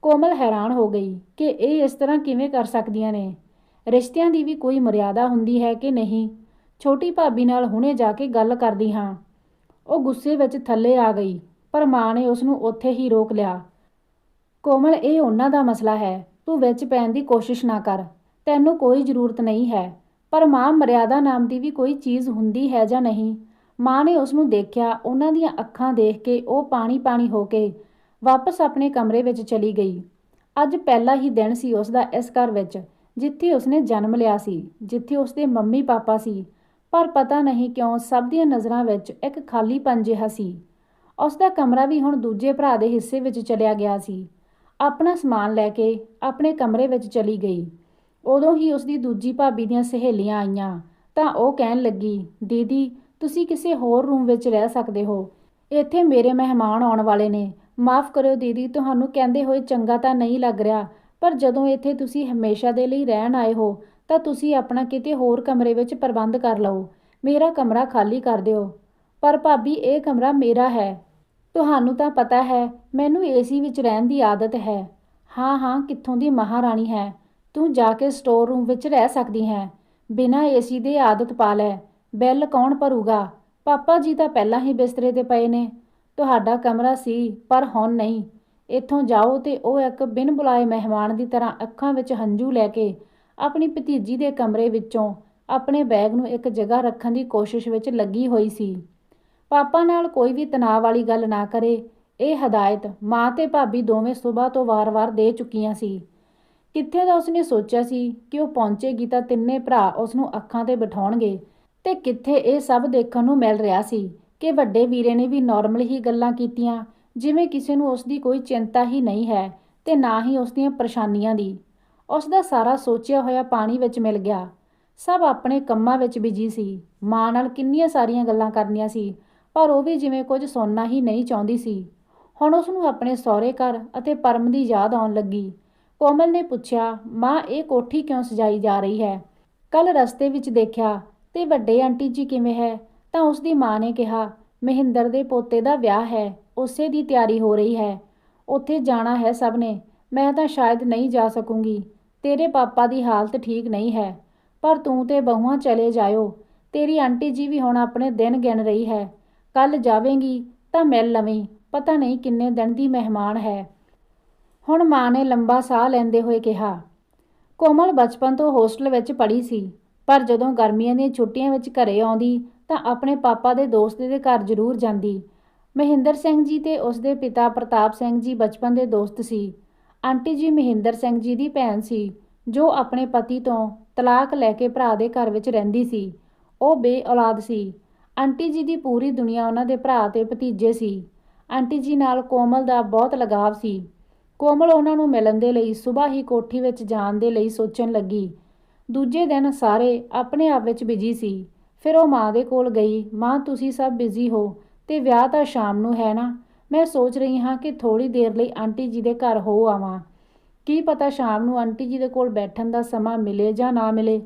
ਕੋਮਲ ਹੈਰਾਨ ਹੋ ਗਈ ਕਿ ਇਹ ਇਸ ਤਰ੍ਹਾਂ ਕਿਵੇਂ ਕਰ ਸਕਦੀਆਂ ਨੇ। ਰਿਸ਼ਤਿਆਂ ਦੀ ਵੀ ਕੋਈ ਮਰਿਆਦਾ ਹੁੰਦੀ ਹੈ ਕਿ ਨਹੀਂ? ਛੋਟੀ ਭਾਬੀ ਨਾਲ ਹੁਣੇ ਜਾ ਕੇ ਗੱਲ ਕਰਦੀ ਹਾਂ। ਉਹ ਗੁੱਸੇ ਵਿੱਚ ਥੱਲੇ ਆ ਗਈ, ਪਰ ਮਾਂ ਨੇ ਉਸ ਨੂੰ ਉੱਥੇ ਹੀ ਰੋਕ ਲਿਆ। ਕੋਮਲ, ਇਹ ਉਹਨਾਂ ਦਾ ਮਸਲਾ ਹੈ। ਤੂੰ ਵਿੱਚ ਪੈਣ ਦੀ ਕੋਸ਼ਿਸ਼ ਨਾ ਕਰ। ਤੈਨੂੰ ਕੋਈ ਜ਼ਰੂਰਤ ਨਹੀਂ ਹੈ। ਪਰ ਮਾਂ, ਮਰਿਆਦਾ ਨਾਮ ਦੀ ਵੀ ਕੋਈ ਚੀਜ਼ ਹੁੰਦੀ ਹੈ ਜਾਂ ਨਹੀਂ? ਮਾਂ ਨੇ ਉਸ ਨੂੰ ਦੇਖਿਆ, ਉਹਨਾਂ ਦੀਆਂ ਅੱਖਾਂ ਦੇਖ ਕੇ ਉਹ ਪਾਣੀ-ਪਾਣੀ ਹੋ ਕੇ ਵਾਪਸ ਆਪਣੇ ਕਮਰੇ ਵਿੱਚ ਚਲੀ ਗਈ। ਅੱਜ ਪਹਿਲਾ ਹੀ ਦਿਨ ਸੀ ਉਸ ਦਾ ਇਸ ਘਰ ਵਿੱਚ, ਜਿੱਥੇ ਉਸਨੇ ਜਨਮ ਲਿਆ ਸੀ, ਜਿੱਥੇ ਉਸਦੇ ਮੰਮੀ ਪਾਪਾ ਸੀ। ਪਰ ਪਤਾ ਨਹੀਂ ਕਿਉਂ ਸਭ ਦੀਆਂ ਨਜ਼ਰਾਂ ਵਿੱਚ ਇੱਕ ਖਾਲੀਪਨ ਜਿਹਾ ਸੀ। ਉਸ ਦਾ ਕਮਰਾ ਵੀ ਹੁਣ ਦੂਜੇ ਭਰਾ ਦੇ ਹਿੱਸੇ ਵਿੱਚ ਚਲਿਆ ਗਿਆ ਸੀ। ਆਪਣਾ ਸਮਾਨ ਲੈ ਕੇ ਆਪਣੇ ਕਮਰੇ ਵਿੱਚ ਚਲੀ ਗਈ। ਉਦੋਂ ਹੀ ਉਸ ਦੀ ਦੂਜੀ ਭਾਬੀ ਦੀਆਂ ਸਹੇਲੀਆਂ ਆਈਆਂ। ਤਾਂ ਉਹ ਕਹਿਣ ਲੱਗੀ, ਦੀਦੀ, ਤੁਸੀਂ ਕਿਸੇ ਹੋਰ ਰੂਮ ਵਿੱਚ ਰਹਿ ਸਕਦੇ ਹੋ। ਇੱਥੇ ਮੇਰੇ ਮਹਿਮਾਨ ਆਉਣ ਵਾਲੇ ਨੇ। ਮਾਫ ਕਰਿਓ ਦੀਦੀ, ਤੁਹਾਨੂੰ ਕਹਿੰਦੇ ਹੋਏ ਚੰਗਾ ਤਾਂ ਨਹੀਂ ਲੱਗ ਰਿਹਾ, ਪਰ ਜਦੋਂ ਇੱਥੇ ਤੁਸੀਂ ਹਮੇਸ਼ਾ ਦੇ ਲਈ ਰਹਿਣ ਆਏ ਹੋ, ਤਾਂ ਤੁਸੀਂ ਆਪਣਾ ਕਿਤੇ ਹੋਰ ਕਮਰੇ ਵਿੱਚ ਪ੍ਰਬੰਧ ਕਰ ਲਓ। ਮੇਰਾ ਕਮਰਾ ਖਾਲੀ ਕਰ ਦਿਓ। ਪਰ ਭਾਬੀ, ਇਹ ਕਮਰਾ ਮੇਰਾ ਹੈ। ਤੁਹਾਨੂੰ ਤਾਂ ਪਤਾ ਹੈ, ਮੈਨੂੰ ਏਸੀ ਵਿੱਚ ਰਹਿਣ ਦੀ ਆਦਤ ਹੈ। ਹਾਂ ਹਾਂ, ਕਿੱਥੋਂ ਦੀ ਮਹਾਰਾਣੀ ਹੈ। ਤੂੰ ਜਾ ਕੇ ਸਟੋਰ ਰੂਮ ਵਿੱਚ ਰਹਿ ਸਕਦੀ ਹੈ। ਬਿਨਾਂ ਏਸੀ ਦੇ ਆਦਤ ਪਾ ਲੈ। ਬਿੱਲ ਕੌਣ ਭਰੂਗਾ? ਪਾਪਾ ਜੀ ਤਾਂ ਪਹਿਲਾਂ ਹੀ ਬਿਸਤਰੇ ਤੇ ਪਏ ਨੇ। ਤੁਹਾਡਾ ਕਮਰਾ ਸੀ, ਪਰ ਹੁਣ ਨਹੀਂ। ਇੱਥੋਂ ਜਾਓ ਤੇ ਉਹ ਇੱਕ ਬਿਨ ਬੁਲਾਏ ਮਹਿਮਾਨ ਦੀ ਤਰ੍ਹਾਂ ਅੱਖਾਂ ਵਿੱਚ ਹੰਝੂ ਲੈ ਕੇ ਆਪਣੀ ਭਤੀਜੀ ਦੇ ਕਮਰੇ ਵਿੱਚੋਂ ਆਪਣੇ ਬੈਗ ਨੂੰ ਇੱਕ ਜਗ੍ਹਾ ਰੱਖਣ ਦੀ ਕੋਸ਼ਿਸ਼ ਵਿੱਚ ਲੱਗੀ ਹੋਈ ਸੀ। ਪਾਪਾ ਨਾਲ ਕੋਈ ਵੀ ਤਣਾਅ ਵਾਲੀ ਗੱਲ ਨਾ ਕਰੇ। ਇਹ ਹਦਾਇਤ ਮਾਂ ਤੇ ਭਾਬੀ ਦੋਵੇਂ ਸਵੇਰ ਤੋਂ ਵਾਰ-ਵਾਰ ਦੇ ਚੁੱਕੀਆਂ ਸੀ। ਕਿੱਥੇ ਦਾ ਉਸਨੇ ਸੋਚਿਆ ਸੀ ਕਿ ਉਹ ਪਹੁੰਚੇਗੀ ਤਾਂ ਤਿੰਨੇ ਭਰਾ ਉਸ ਨੂੰ ਅੱਖਾਂ ਤੇ ਬਿਠਾਉਣਗੇ। ਤੇ ਕਿੱਥੇ ਇਹ ਸਭ ਦੇਖਣ ਨੂੰ ਮਿਲ ਰਿਹਾ ਸੀ ਕਿ ਵੱਡੇ ਵੀਰੇ ਨੇ ਵੀ ਨਾਰਮਲ ਹੀ ਗੱਲਾਂ ਕੀਤੀਆਂ, ਜਿਵੇਂ ਕਿਸੇ ਨੂੰ ਉਸ ਦੀ ਕੋਈ ਚਿੰਤਾ ਹੀ ਨਹੀਂ ਹੈ ਤੇ ਨਾ ਹੀ ਉਸ ਦੀਆਂ ਪਰੇਸ਼ਾਨੀਆਂ ਦੀ। ਉਸ ਦਾ ਸਾਰਾ ਸੋਚਿਆ ਹੋਇਆ ਪਾਣੀ ਵਿੱਚ ਮਿਲ ਗਿਆ। ਸਭ ਆਪਣੇ ਕੰਮਾਂ ਵਿੱਚ ਬਿਜ਼ੀ ਸੀ। ਮਾਂ ਨਾਲ ਕਿੰਨੀਆਂ ਸਾਰੀਆਂ ਗੱਲਾਂ ਕਰਨੀਆਂ ਸੀ। ਪਰ ਉਹ ਵੀ ਜਿਵੇਂ ਕੁਝ ਸੁਣਨਾ ਹੀ ਨਹੀਂ ਚਾਹੁੰਦੀ ਸੀ। ਹੁਣ ਉਸ ਨੂੰ ਆਪਣੇ ਸਹੁਰੇ ਘਰ ਅਤੇ ਪਰਮ ਦੀ ਯਾਦ ਆਉਣ ਲੱਗੀ। ਕੋਮਲ ਨੇ ਪੁੱਛਿਆ, ਮਾਂ, ਇਹ ਕੋਠੀ ਕਿਉਂ ਸਜਾਈ ਜਾ ਰਹੀ ਹੈ? ਕੱਲ ਰਸਤੇ ਵਿੱਚ ਦੇਖਿਆ, ਤੇ ਵੱਡੇ ਆਂਟੀ ਜੀ ਕਿਵੇਂ ਹੈ? ਤਾਂ ਉਸ ਦੀ ਮਾਂ ਨੇ ਕਿਹਾ, ਮਹਿੰਦਰ ਦੇ ਪੋਤੇ ਦਾ ਵਿਆਹ ਹੈ, ਉਸੇ ਦੀ ਤਿਆਰੀ ਹੋ ਰਹੀ ਹੈ। ਉੱਥੇ ਜਾਣਾ ਹੈ ਸਭ ਨੇ, ਮੈਂ ਤਾਂ ਸ਼ਾਇਦ ਨਹੀਂ ਜਾ ਸਕੂੰਗੀ। ਤੇਰੇ ਪਾਪਾ ਦੀ ਹਾਲਤ ਠੀਕ ਨਹੀਂ ਹੈ, ਪਰ ਤੂੰ ਤੇ ਬਹੂਆਂ ਚਲੇ ਜਾਇਓ। ਤੇਰੀ ਆਂਟੀ ਜੀ ਵੀ ਹੁਣ ਆਪਣੇ ਦਿਨ ਗਿਣ ਰਹੀ ਹੈ। ਕੱਲ ਜਾਵੇਂਗੀ ਤਾਂ ਮਿਲ ਲਵੀਂ, ਪਤਾ ਨਹੀਂ ਕਿੰਨੇ ਦਿਨ ਦੀ ਮਹਿਮਾਨ ਹੈ। ਹੁਣ ਮਾਂ ਨੇ ਲੰਬਾ ਸਾਹ ਲੈਂਦੇ ਹੋਏ ਕਿਹਾ, ਕੋਮਲ ਬਚਪਨ ਤੋਂ ਹੋਸਟਲ ਵਿੱਚ ਪੜ੍ਹੀ ਸੀ, ਪਰ ਜਦੋਂ ਗਰਮੀਆਂ ਦੀਆਂ ਛੁੱਟੀਆਂ ਵਿੱਚ ਘਰੇ ਆਉਂਦੀ ਤਾਂ ਆਪਣੇ ਪਾਪਾ ਦੇ ਦੋਸਤ ਦੇ ਘਰ ਜ਼ਰੂਰ ਜਾਂਦੀ। ਮਹਿੰਦਰ ਸਿੰਘ ਜੀ ਤੇ ਉਸ ਦੇ ਪਿਤਾ ਪ੍ਰਤਾਪ ਸਿੰਘ ਜੀ ਬਚਪਨ ਦੇ ਦੋਸਤ ਸੀ। ਆਂਟੀ ਜੀ ਮਹਿੰਦਰ ਸਿੰਘ ਜੀ ਦੀ ਭੈਣ ਸੀ, ਜੋ ਆਪਣੇ ਪਤੀ ਤੋਂ ਤਲਾਕ ਲੈ ਕੇ ਭਰਾ ਦੇ ਘਰ ਵਿੱਚ ਰਹਿੰਦੀ ਸੀ। ਉਹ ਬੇਔਲਾਦ ਸੀ। ਆਂਟੀ ਜੀ ਦੀ ਪੂਰੀ ਦੁਨੀਆ ਉਹਨਾਂ ਦੇ ਭਰਾ ਤੇ ਭਤੀਜੇ ਸੀ। ਆਂਟੀ ਜੀ ਨਾਲ ਕੋਮਲ ਦਾ ਬਹੁਤ ਲਗਾਵ ਸੀ। ਕੋਮਲ ਉਹਨਾਂ ਨੂੰ ਮਿਲਣ ਦੇ ਲਈ ਸਵੇਰ ਹੀ ਕੋਠੀ ਵਿੱਚ ਜਾਣ ਦੇ ਲਈ ਸੋਚਣ ਲੱਗੀ। ਦੂਜੇ ਦਿਨ ਸਾਰੇ ਆਪਣੇ ਆਪ ਵਿੱਚ ਬਿਜ਼ੀ ਸੀ। ਫਿਰ ਉਹ ਮਾਂ ਦੇ ਕੋਲ ਗਈ, ਮਾਂ, ਤੁਸੀਂ ਸਭ ਬਿਜ਼ੀ ਹੋ ਤੇ ਵਿਆਹ ਤਾਂ ਸ਼ਾਮ ਨੂੰ ਹੈ ਨਾ? ਮੈਂ ਸੋਚ ਰਹੀ ਹਾਂ ਕਿ ਥੋੜੀ ਦੇਰ ਲਈ ਆਂਟੀ ਜੀ ਦੇ ਘਰ ਹੋ ਆਵਾਂ। ਕੀ ਪਤਾ ਸ਼ਾਮ ਨੂੰ ਆਂਟੀ ਜੀ ਦੇ ਕੋਲ ਬੈਠਣ ਦਾ ਸਮਾਂ ਮਿਲੇ ਜਾਂ ਨਾ ਮਿਲੇ।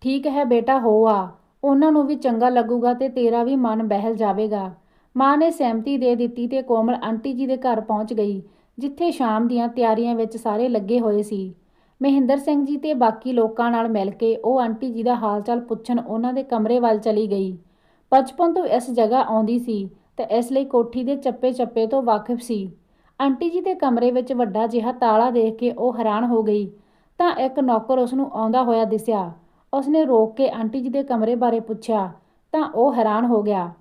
ਠੀਕ ਹੈ ਬੇਟਾ, ਹੋ ਆ। ਉਹਨਾਂ ਨੂੰ ਵੀ ਚੰਗਾ ਲੱਗੂਗਾ ਤੇ ਤੇਰਾ ਵੀ ਮਨ ਬਹਿਲ ਜਾਵੇਗਾ। ਮਾਂ ਨੇ ਸਹਿਮਤੀ ਦੇ ਦਿੱਤੀ ਤੇ ਕੋਮਲ ਆਂਟੀ ਜੀ ਦੇ ਘਰ ਪਹੁੰਚ ਗਈ, ਜਿੱਥੇ ਸ਼ਾਮ ਦੀਆਂ ਤਿਆਰੀਆਂ ਵਿੱਚ ਸਾਰੇ ਲੱਗੇ ਹੋਏ ਸੀ। ਮਹਿੰਦਰ ਸਿੰਘ ਜੀ ਤੇ ਬਾਕੀ ਲੋਕਾਂ ਨਾਲ ਮਿਲ ਕੇ ਉਹ ਆਂਟੀ ਜੀ ਦਾ ਹਾਲ-ਚਾਲ ਪੁੱਛਣ ਉਹਨਾਂ ਦੇ ਕਮਰੇ ਵੱਲ ਚਲੀ ਗਈ। ਬਚਪਨ ਤੋਂ ਇਸ ਜਗ੍ਹਾ ਆਉਂਦੀ ਸੀ ਤੇ ਇਸ ਲਈ ਕੋਠੀ ਦੇ ਚੱਪੇ-ਚੱਪੇ ਤੋਂ ਵਾਕਿਫ ਸੀ। ਆਂਟੀ ਜੀ ਦੇ ਕਮਰੇ ਵਿੱਚ ਵੱਡਾ ਜਿਹਾ ਤਾਲਾ ਦੇਖ ਕੇ ਉਹ ਹੈਰਾਨ ਹੋ ਗਈ, ਤਾਂ ਇੱਕ ਨੌਕਰ ਉਸ ਨੂੰ ਆਉਂਦਾ ਹੋਇਆ ਦਿਸਿਆ। ਉਸਨੇ ਰੋਕ ਕੇ ਆਂਟੀ ਜੀ ਦੇ ਕਮਰੇ ਬਾਰੇ ਪੁੱਛਿਆ, ਤਾਂ ਉਹ ਹੈਰਾਨ ਹੋ ਗਿਆ।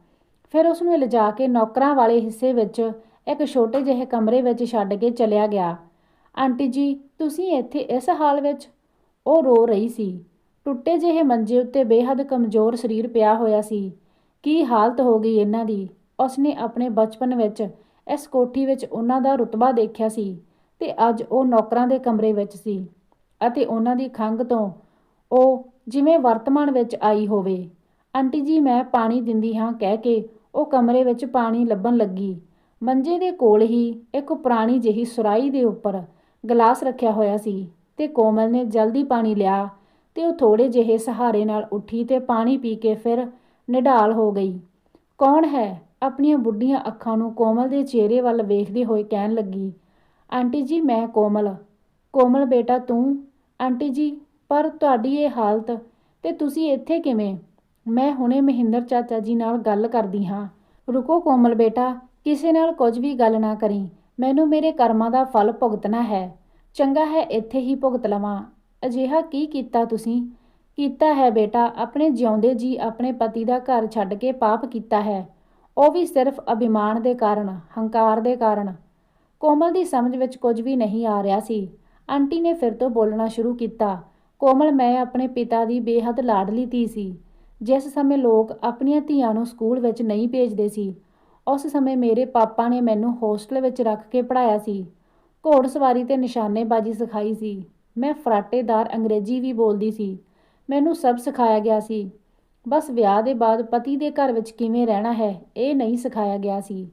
ਫਿਰ ਉਸ ਨੂੰ ਲਿਜਾ ਕੇ ਨੌਕਰਾਂ ਵਾਲੇ ਹਿੱਸੇ ਵਿੱਚ ਇੱਕ ਛੋਟੇ ਜਿਹੇ ਕਮਰੇ ਵਿੱਚ ਛੱਡ ਕੇ ਚਲਿਆ ਗਿਆ। ਆਂਟੀ ਜੀ, ਤੁਸੀਂ ਇੱਥੇ ਇਸ ਹਾਲ ਵਿੱਚ? ਉਹ ਰੋ ਰਹੀ ਸੀ। ਟੁੱਟੇ ਜਿਹੇ ਮੰਜੇ ਉੱਤੇ ਬੇਹੱਦ ਕਮਜ਼ੋਰ ਸਰੀਰ ਪਿਆ ਹੋਇਆ ਸੀ। ਕੀ ਹਾਲਤ ਹੋ ਗਈ ਇਹਨਾਂ ਦੀ? ਉਸਨੇ ਆਪਣੇ ਬਚਪਨ ਵਿੱਚ ਇਸ ਕੋਠੀ ਵਿੱਚ ਉਹਨਾਂ ਦਾ ਰੁਤਬਾ ਦੇਖਿਆ ਸੀ ਤੇ ਅੱਜ ਉਹ ਨੌਕਰਾਂ ਦੇ ਕਮਰੇ ਵਿੱਚ ਸੀ ਅਤੇ ਉਹਨਾਂ ਦੀ ਖੰਗ ਤੋਂ ਉਹ ਜਿਵੇਂ ਵਰਤਮਾਨ ਵਿੱਚ ਆਈ ਹੋਵੇ। ਆਂਟੀ ਜੀ, ਮੈਂ ਪਾਣੀ ਦਿੰਦੀ ਹਾਂ ਕਹਿ ਕੇ ਉਹ ਕਮਰੇ ਵਿੱਚ ਪਾਣੀ ਲੱਭਣ ਲੱਗੀ। ਮੰਜੇ ਦੇ ਕੋਲ ਹੀ ਇੱਕ ਪੁਰਾਣੀ ਜਿਹੀ ਸੁਰਾਈ ਦੇ ਉੱਪਰ ਗਲਾਸ ਰੱਖਿਆ ਹੋਇਆ ਸੀ ਤੇ ਕੋਮਲ ਨੇ ਜਲਦੀ ਪਾਣੀ ਲਿਆ ਤੇ ਉਹ ਥੋੜੇ ਜਿਹੇ ਸਹਾਰੇ ਨਾਲ ਉੱਠੀ ਤੇ ਪਾਣੀ ਪੀ ਕੇ ਫਿਰ ਨਿਢਾਲ ਹੋ ਗਈ। ਕੌਣ ਹੈ? ਆਪਣੀਆਂ ਬੁੱਢੀਆਂ ਅੱਖਾਂ ਨੂੰ ਕੋਮਲ ਦੇ ਚਿਹਰੇ ਵੱਲ ਵੇਖਦੇ ਹੋਏ ਕਹਿਣ ਲੱਗੀ। ਆਂਟੀ ਜੀ, ਮੈਂ ਕੋਮਲ। ਕੋਮਲ ਬੇਟਾ, ਤੂੰ? ਆਂਟੀ ਜੀ ਪਰ ਤੁਹਾਡੀ ਇਹ ਹਾਲਤ, ਤੇ ਤੁਸੀਂ ਇੱਥੇ ਕਿਵੇਂ? ਮੈਂ ਹੁਣੇ ਮਹਿੰਦਰ ਚਾਚਾ ਜੀ ਨਾਲ ਗੱਲ ਕਰਦੀ ਹਾਂ। ਰੁਕੋ ਕੋਮਲ ਬੇਟਾ, ਕਿਸੇ ਨਾਲ ਕੁਝ ਵੀ ਗੱਲ ਨਾ ਕਰੀ। ਮੈਨੂੰ ਮੇਰੇ ਕਰਮਾਂ ਦਾ ਫਲ ਭੁਗਤਣਾ ਹੈ। ਚੰਗਾ ਹੈ ਇੱਥੇ ਹੀ ਭੁਗਤ ਲਵਾਂ। ਅਜਿਹਾ ਕੀ ਕੀਤਾ ਤੁਸੀਂ? ਕੀਤਾ ਹੈ ਬੇਟਾ, ਆਪਣੇ ਜਿਉਂਦੇ ਜੀ ਆਪਣੇ ਪਤੀ ਦਾ ਘਰ ਛੱਡ ਕੇ ਪਾਪ ਕੀਤਾ ਹੈ। ਉਹ ਵੀ ਸਿਰਫ ਅਭਿਮਾਨ ਦੇ ਕਾਰਨ, ਹੰਕਾਰ ਦੇ ਕਾਰਨ। ਕੋਮਲ ਦੀ ਸਮਝ ਵਿੱਚ ਕੁਝ ਵੀ ਨਹੀਂ ਆ ਰਿਹਾ ਸੀ। ਆਂਟੀ ਨੇ ਫਿਰ ਤੋਂ ਬੋਲਣਾ ਸ਼ੁਰੂ ਕੀਤਾ। ਕੋਮਲ, ਮੈਂ ਆਪਣੇ ਪਿਤਾ ਦੀ ਬੇਹੱਦ ਲਾਡਲੀ ਧੀ ਸੀ। ਜਿਸ ਸਮੇਂ ਲੋਕ ਆਪਣੀਆਂ ਧੀਆਂ ਨੂੰ ਸਕੂਲ ਵਿੱਚ ਨਹੀਂ ਭੇਜਦੇ ਸੀ, ਉਸ ਸਮੇਂ ਮੇਰੇ ਪਾਪਾ ਨੇ ਮੈਨੂੰ ਹੋਸਟਲ ਵਿੱਚ ਰੱਖ ਕੇ ਪੜ੍ਹਾਇਆ ਸੀ। ਘੋੜਸਵਾਰੀ ਤੇ ਨਿਸ਼ਾਨੇਬਾਜ਼ੀ ਸਿਖਾਈ ਸੀ। ਮੈਂ ਫਰਾਟੇਦਾਰ ਅੰਗਰੇਜ਼ੀ ਵੀ ਬੋਲਦੀ ਸੀ। ਮੈਨੂੰ ਸਭ ਸਿਖਾਇਆ ਗਿਆ ਸੀ। ਬਸ ਵਿਆਹ ਦੇ ਬਾਅਦ ਪਤੀ ਦੇ ਘਰ ਵਿੱਚ ਕਿਵੇਂ ਰਹਿਣਾ ਹੈ, ਇਹ ਨਹੀਂ ਸਿਖਾਇਆ ਗਿਆ ਸੀ।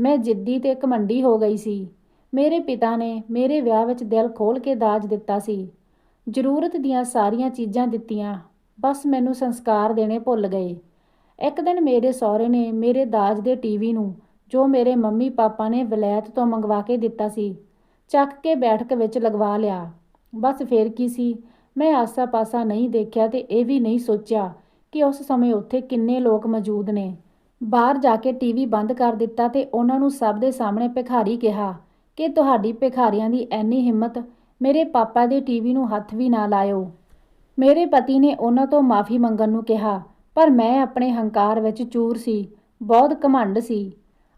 ਮੈਂ ਜਿੱਦੀ ਤੇ ਘਮੰਡੀ ਹੋ ਗਈ ਸੀ। ਮੇਰੇ ਪਿਤਾ ਨੇ ਮੇਰੇ ਵਿਆਹ ਵਿੱਚ ਦਿਲ ਖੋਲ ਕੇ ਦਾਜ ਦਿੱਤਾ ਸੀ। ਜ਼ਰੂਰਤ ਦੀਆਂ ਸਾਰੀਆਂ ਚੀਜ਼ਾਂ ਦਿੱਤੀਆਂ, ਬਸ ਮੈਨੂੰ ਸੰਸਕਾਰ ਦੇਣੇ ਭੁੱਲ ਗਏ। ਇੱਕ ਦਿਨ ਮੇਰੇ ਸਹੁਰੇ ਨੇ ਮੇਰੇ ਦਾਜ ਦੇ ਟੀਵੀ ਨੂੰ, ਜੋ ਮੇਰੇ ਮੰਮੀ ਪਾਪਾ ਨੇ ਵਿਲਾਇਤ ਤੋਂ ਮੰਗਵਾ ਕੇ ਦਿੱਤਾ ਸੀ, ਚੱਕ ਕੇ ਬੈਠਕ ਵਿੱਚ ਲਗਵਾ ਲਿਆ। ਬਸ ਫੇਰ ਕੀ ਸੀ, ਮੈਂ ਆਸਾ-ਪਾਸਾ ਨਹੀਂ ਦੇਖਿਆ ਤੇ ਇਹ ਵੀ ਨਹੀਂ ਸੋਚਿਆ ਕਿ ਉਸ ਸਮੇਂ ਉੱਥੇ ਕਿੰਨੇ ਲੋਕ ਮੌਜੂਦ ਨੇ। ਬਾਹਰ ਜਾ ਕੇ ਟੀਵੀ ਬੰਦ ਕਰ ਦਿੱਤਾ ਤੇ ਉਹਨਾਂ ਨੂੰ ਸਭ ਦੇ ਸਾਹਮਣੇ ਭਿਖਾਰੀ ਕਿਹਾ ਕਿ ਤੁਹਾਡੀ ਭਿਖਾਰੀਆਂ ਦੀ ਐਨੀ ਹਿੰਮਤ ਮੇਰੇ ਪਾਪਾ ਦੇ ਟੀਵੀ ਨੂੰ ਹੱਥ ਵੀ ਨਾ ਲਾਇਓ। ਮੇਰੇ ਪਤੀ ਨੇ ਉਹਨਾਂ ਤੋਂ ਮਾਫੀ ਮੰਗਣ ਨੂੰ ਕਿਹਾ, ਪਰ ਮੈਂ ਆਪਣੇ ਹੰਕਾਰ ਵਿੱਚ ਚੂਰ ਸੀ, ਬਹੁਤ ਘਮੰਡ ਸੀ।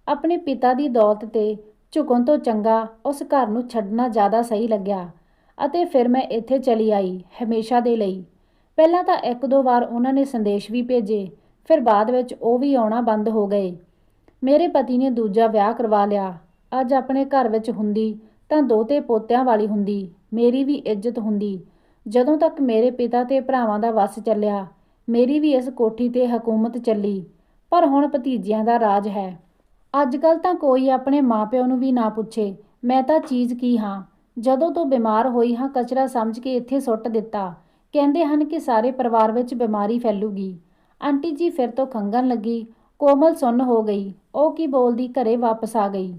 ਆਪਣੇ ਪਿਤਾ ਦੀ ਦੌਲਤ ਤੇ ਝੁਕਣ ਤੋਂ ਚੰਗਾ ਉਸ ਘਰ ਨੂੰ ਛੱਡਣਾ ਜ਼ਿਆਦਾ ਸਹੀ ਲੱਗਿਆ ਅਤੇ ਫਿਰ ਮੈਂ ਇੱਥੇ ਚਲੀ ਆਈ ਹਮੇਸ਼ਾ ਦੇ ਲਈ। ਪਹਿਲਾਂ ਤਾਂ ਇੱਕ ਦੋ ਵਾਰ ਉਹਨਾਂ ਨੇ ਸੰਦੇਸ਼ ਵੀ ਭੇਜੇ, ਫਿਰ ਬਾਅਦ ਵਿੱਚ ਉਹ ਵੀ ਆਉਣਾ ਬੰਦ ਹੋ ਗਏ। ਮੇਰੇ ਪਤੀ ਨੇ ਦੂਜਾ ਵਿਆਹ ਕਰਵਾ ਲਿਆ। ਅੱਜ ਆਪਣੇ ਘਰ ਵਿੱਚ ਹੁੰਦੀ ਤਾਂ ਦੋਤੇ ਪੋਤਿਆਂ ਵਾਲੀ ਹੁੰਦੀ, ਮੇਰੀ ਵੀ ਇੱਜ਼ਤ ਹੁੰਦੀ। ਜਦੋਂ ਤੱਕ ਮੇਰੇ ਪਿਤਾ ਤੇ ਭਰਾਵਾਂ ਦਾ ਵਸ ਚੱਲਿਆ, ਮੇਰੀ ਵੀ ਇਸ ਕੋਠੀ ਤੇ ਹਕੂਮਤ ਚੱਲੀ। ਪਰ ਹੁਣ ਭਤੀਜਿਆਂ ਦਾ ਰਾਜ ਹੈ। ਅੱਜ ਕੱਲ ਤਾਂ ਕੋਈ ਆਪਣੇ ਮਾਪਿਓ ਨੂੰ ਵੀ ਨਾ ਪੁੱਛੇ, ਮੈਂ ਤਾਂ ਚੀਜ਼ ਕੀ ਹਾਂ? ਜਦੋਂ ਤੋਂ ਬਿਮਾਰ ਹੋਈ ਹਾਂ, ਕਚਰਾ ਸਮਝ ਕੇ ਇੱਥੇ ਸੁੱਟ ਦਿੱਤਾ। ਕਹਿੰਦੇ ਹਨ ਕਿ ਸਾਰੇ ਪਰਿਵਾਰ ਵਿੱਚ ਬਿਮਾਰੀ ਫੈਲੂਗੀ। ਆਂਟੀ ਜੀ ਫਿਰ ਤੋਂ ਖੰਗਣ ਲੱਗੀ, ਕੋਮਲ ਸੁੰਨ ਹੋ ਗਈ। ਉਹ ਕੀ ਬੋਲਦੀ, ਘਰੇ ਵਾਪਸ ਆ ਗਈ।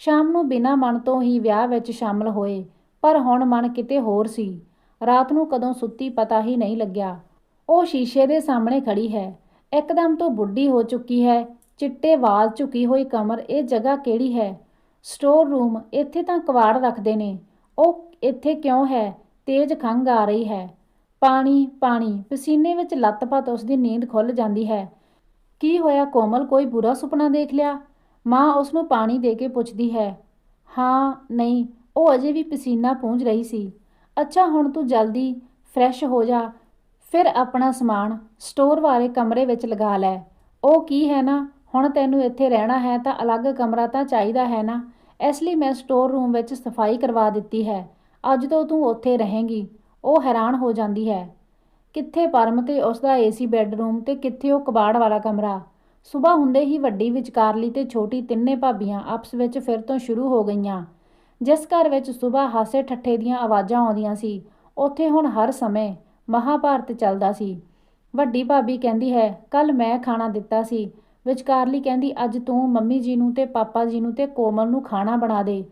ਸ਼ਾਮ ਨੂੰ ਬਿਨਾਂ ਮਨ ਤੋਂ ਹੀ ਵਿਆਹ ਵਿੱਚ ਸ਼ਾਮਲ ਹੋਏ, ਪਰ ਹੁਣ ਮਨ ਕਿਤੇ ਹੋਰ ਸੀ। ਰਾਤ ਨੂੰ ਕਦੋਂ ਸੁੱਤੀ ਪਤਾ ਹੀ ਨਹੀਂ ਲੱਗਿਆ। ਉਹ ਸ਼ੀਸ਼ੇ ਦੇ ਸਾਹਮਣੇ ਖੜੀ ਹੈ। ਇੱਕਦਮ ਤੋਂ ਬੁੱਢੀ ਹੋ ਚੁੱਕੀ ਹੈ। ਚਿੱਟੇ ਵਾਲ ਝੁਕੀ ਹੋਈ ਕਮਰ ਇਹ ਜਗ੍ਹਾ ਕਿਹੜੀ ਹੈ? ਸਟੋਰ ਰੂਮ ਇੱਥੇ ਤਾਂ ਕਵਾੜ ਰੱਖਦੇ ਨੇ। ਉਹ ਇੱਥੇ ਕਿਉਂ ਹੈ? ਤੇਜ਼ ਖੰਘ ਆ ਰਹੀ ਹੈ। ਪਾਣੀ ਪਾਣੀ, ਪਸੀਨੇ ਵਿੱਚ ਲੱਤ-ਪੱਤ ਉਸ ਦੀ ਨੀਂਦ ਖੁੱਲ ਜਾਂਦੀ ਹੈ। ਕੀ ਹੋਇਆ ਕੋਮਲ? ਕੋਈ ਬੁਰਾ ਸੁਪਨਾ ਦੇਖ ਲਿਆ? ਮਾਂ ਉਸ ਨੂੰ ਪਾਣੀ ਦੇ ਕੇ ਪੁੱਛਦੀ ਹੈ, ਹਾਂ, ਨਹੀਂ, ਉਹ ਅਜੇ ਵੀ ਪਸੀਨਾ ਪੂੰਝ ਰਹੀ ਸੀ। ਅੱਛਾ, ਹੁਣ ਤੂੰ ਜਲਦੀ ਫਰੈਸ਼ ਹੋ ਜਾ, ਫਿਰ ਆਪਣਾ ਸਮਾਨ ਸਟੋਰ ਵਾਲੇ ਕਮਰੇ ਵਿੱਚ ਲਗਾ ਲੈ। ਉਹ ਕੀ ਹੈ ਨਾ, ਹੁਣ ਤੈਨੂੰ ਇੱਥੇ ਰਹਿਣਾ ਹੈ ਤਾਂ ਅਲੱਗ ਕਮਰਾ ਤਾਂ ਚਾਹੀਦਾ ਹੈ ਨਾ। ਇਸ ਲਈ ਮੈਂ ਸਟੋਰ ਰੂਮ ਵਿੱਚ ਸਫ਼ਾਈ ਕਰਵਾ ਦਿੱਤੀ ਹੈ। ਅੱਜ ਤੋਂ ਤੂੰ ਉੱਥੇ ਰਹੇਂਗੀ ਉਹ ਹੈਰਾਨ ਹੋ ਜਾਂਦੀ ਹੈ। ਕਿੱਥੇ ਪਰਮ ਤੇ ਉਸ ਦਾ ਏਸੀ ਬੈੱਡਰੂਮ ਤੇ ਕਿੱਥੇ ਉਹ ਕਬਾੜ ਵਾਲਾ ਕਮਰਾ? ਸਵੇਰ ਹੁੰਦੇ ਹੀ ਵੱਡੀ ਵਿਚਕਾਰਲੀ ਤੇ ਛੋਟੀ ਤਿੰਨੇ ਭਾਬੀਆਂ ਆਪਸ ਵਿੱਚ ਫਿਰ ਤੋਂ ਸ਼ੁਰੂ ਹੋ ਗਈਆਂ। ਜਿਸ ਘਰ ਵਿੱਚ ਸਵੇਰ ਹਾਸੇ ਠੱਠੇ ਦੀਆਂ ਆਵਾਜ਼ਾਂ ਆਉਂਦੀਆਂ ਸੀ, ਉੱਥੇ ਹੁਣ ਹਰ ਸਮੇਂ ਮਹਾਭਾਰਤ ਚੱਲਦਾ ਸੀ। ਵੱਡੀ ਭਾਬੀ ਕਹਿੰਦੀ ਹੈ, ਕੱਲ ਮੈਂ ਖਾਣਾ ਦਿੱਤਾ ਸੀ। ਵਿਚਕਾਰਲੀ ਕਹਿੰਦੀ, ਅੱਜ ਤੂੰ ਮੰਮੀ ਜੀ ਨੂੰ ਤੇ ਪਾਪਾ ਜੀ ਨੂੰ ਤੇ ਕੋਮਲ ਨੂੰ ਖਾਣਾ ਬਣਾ ਦੇ।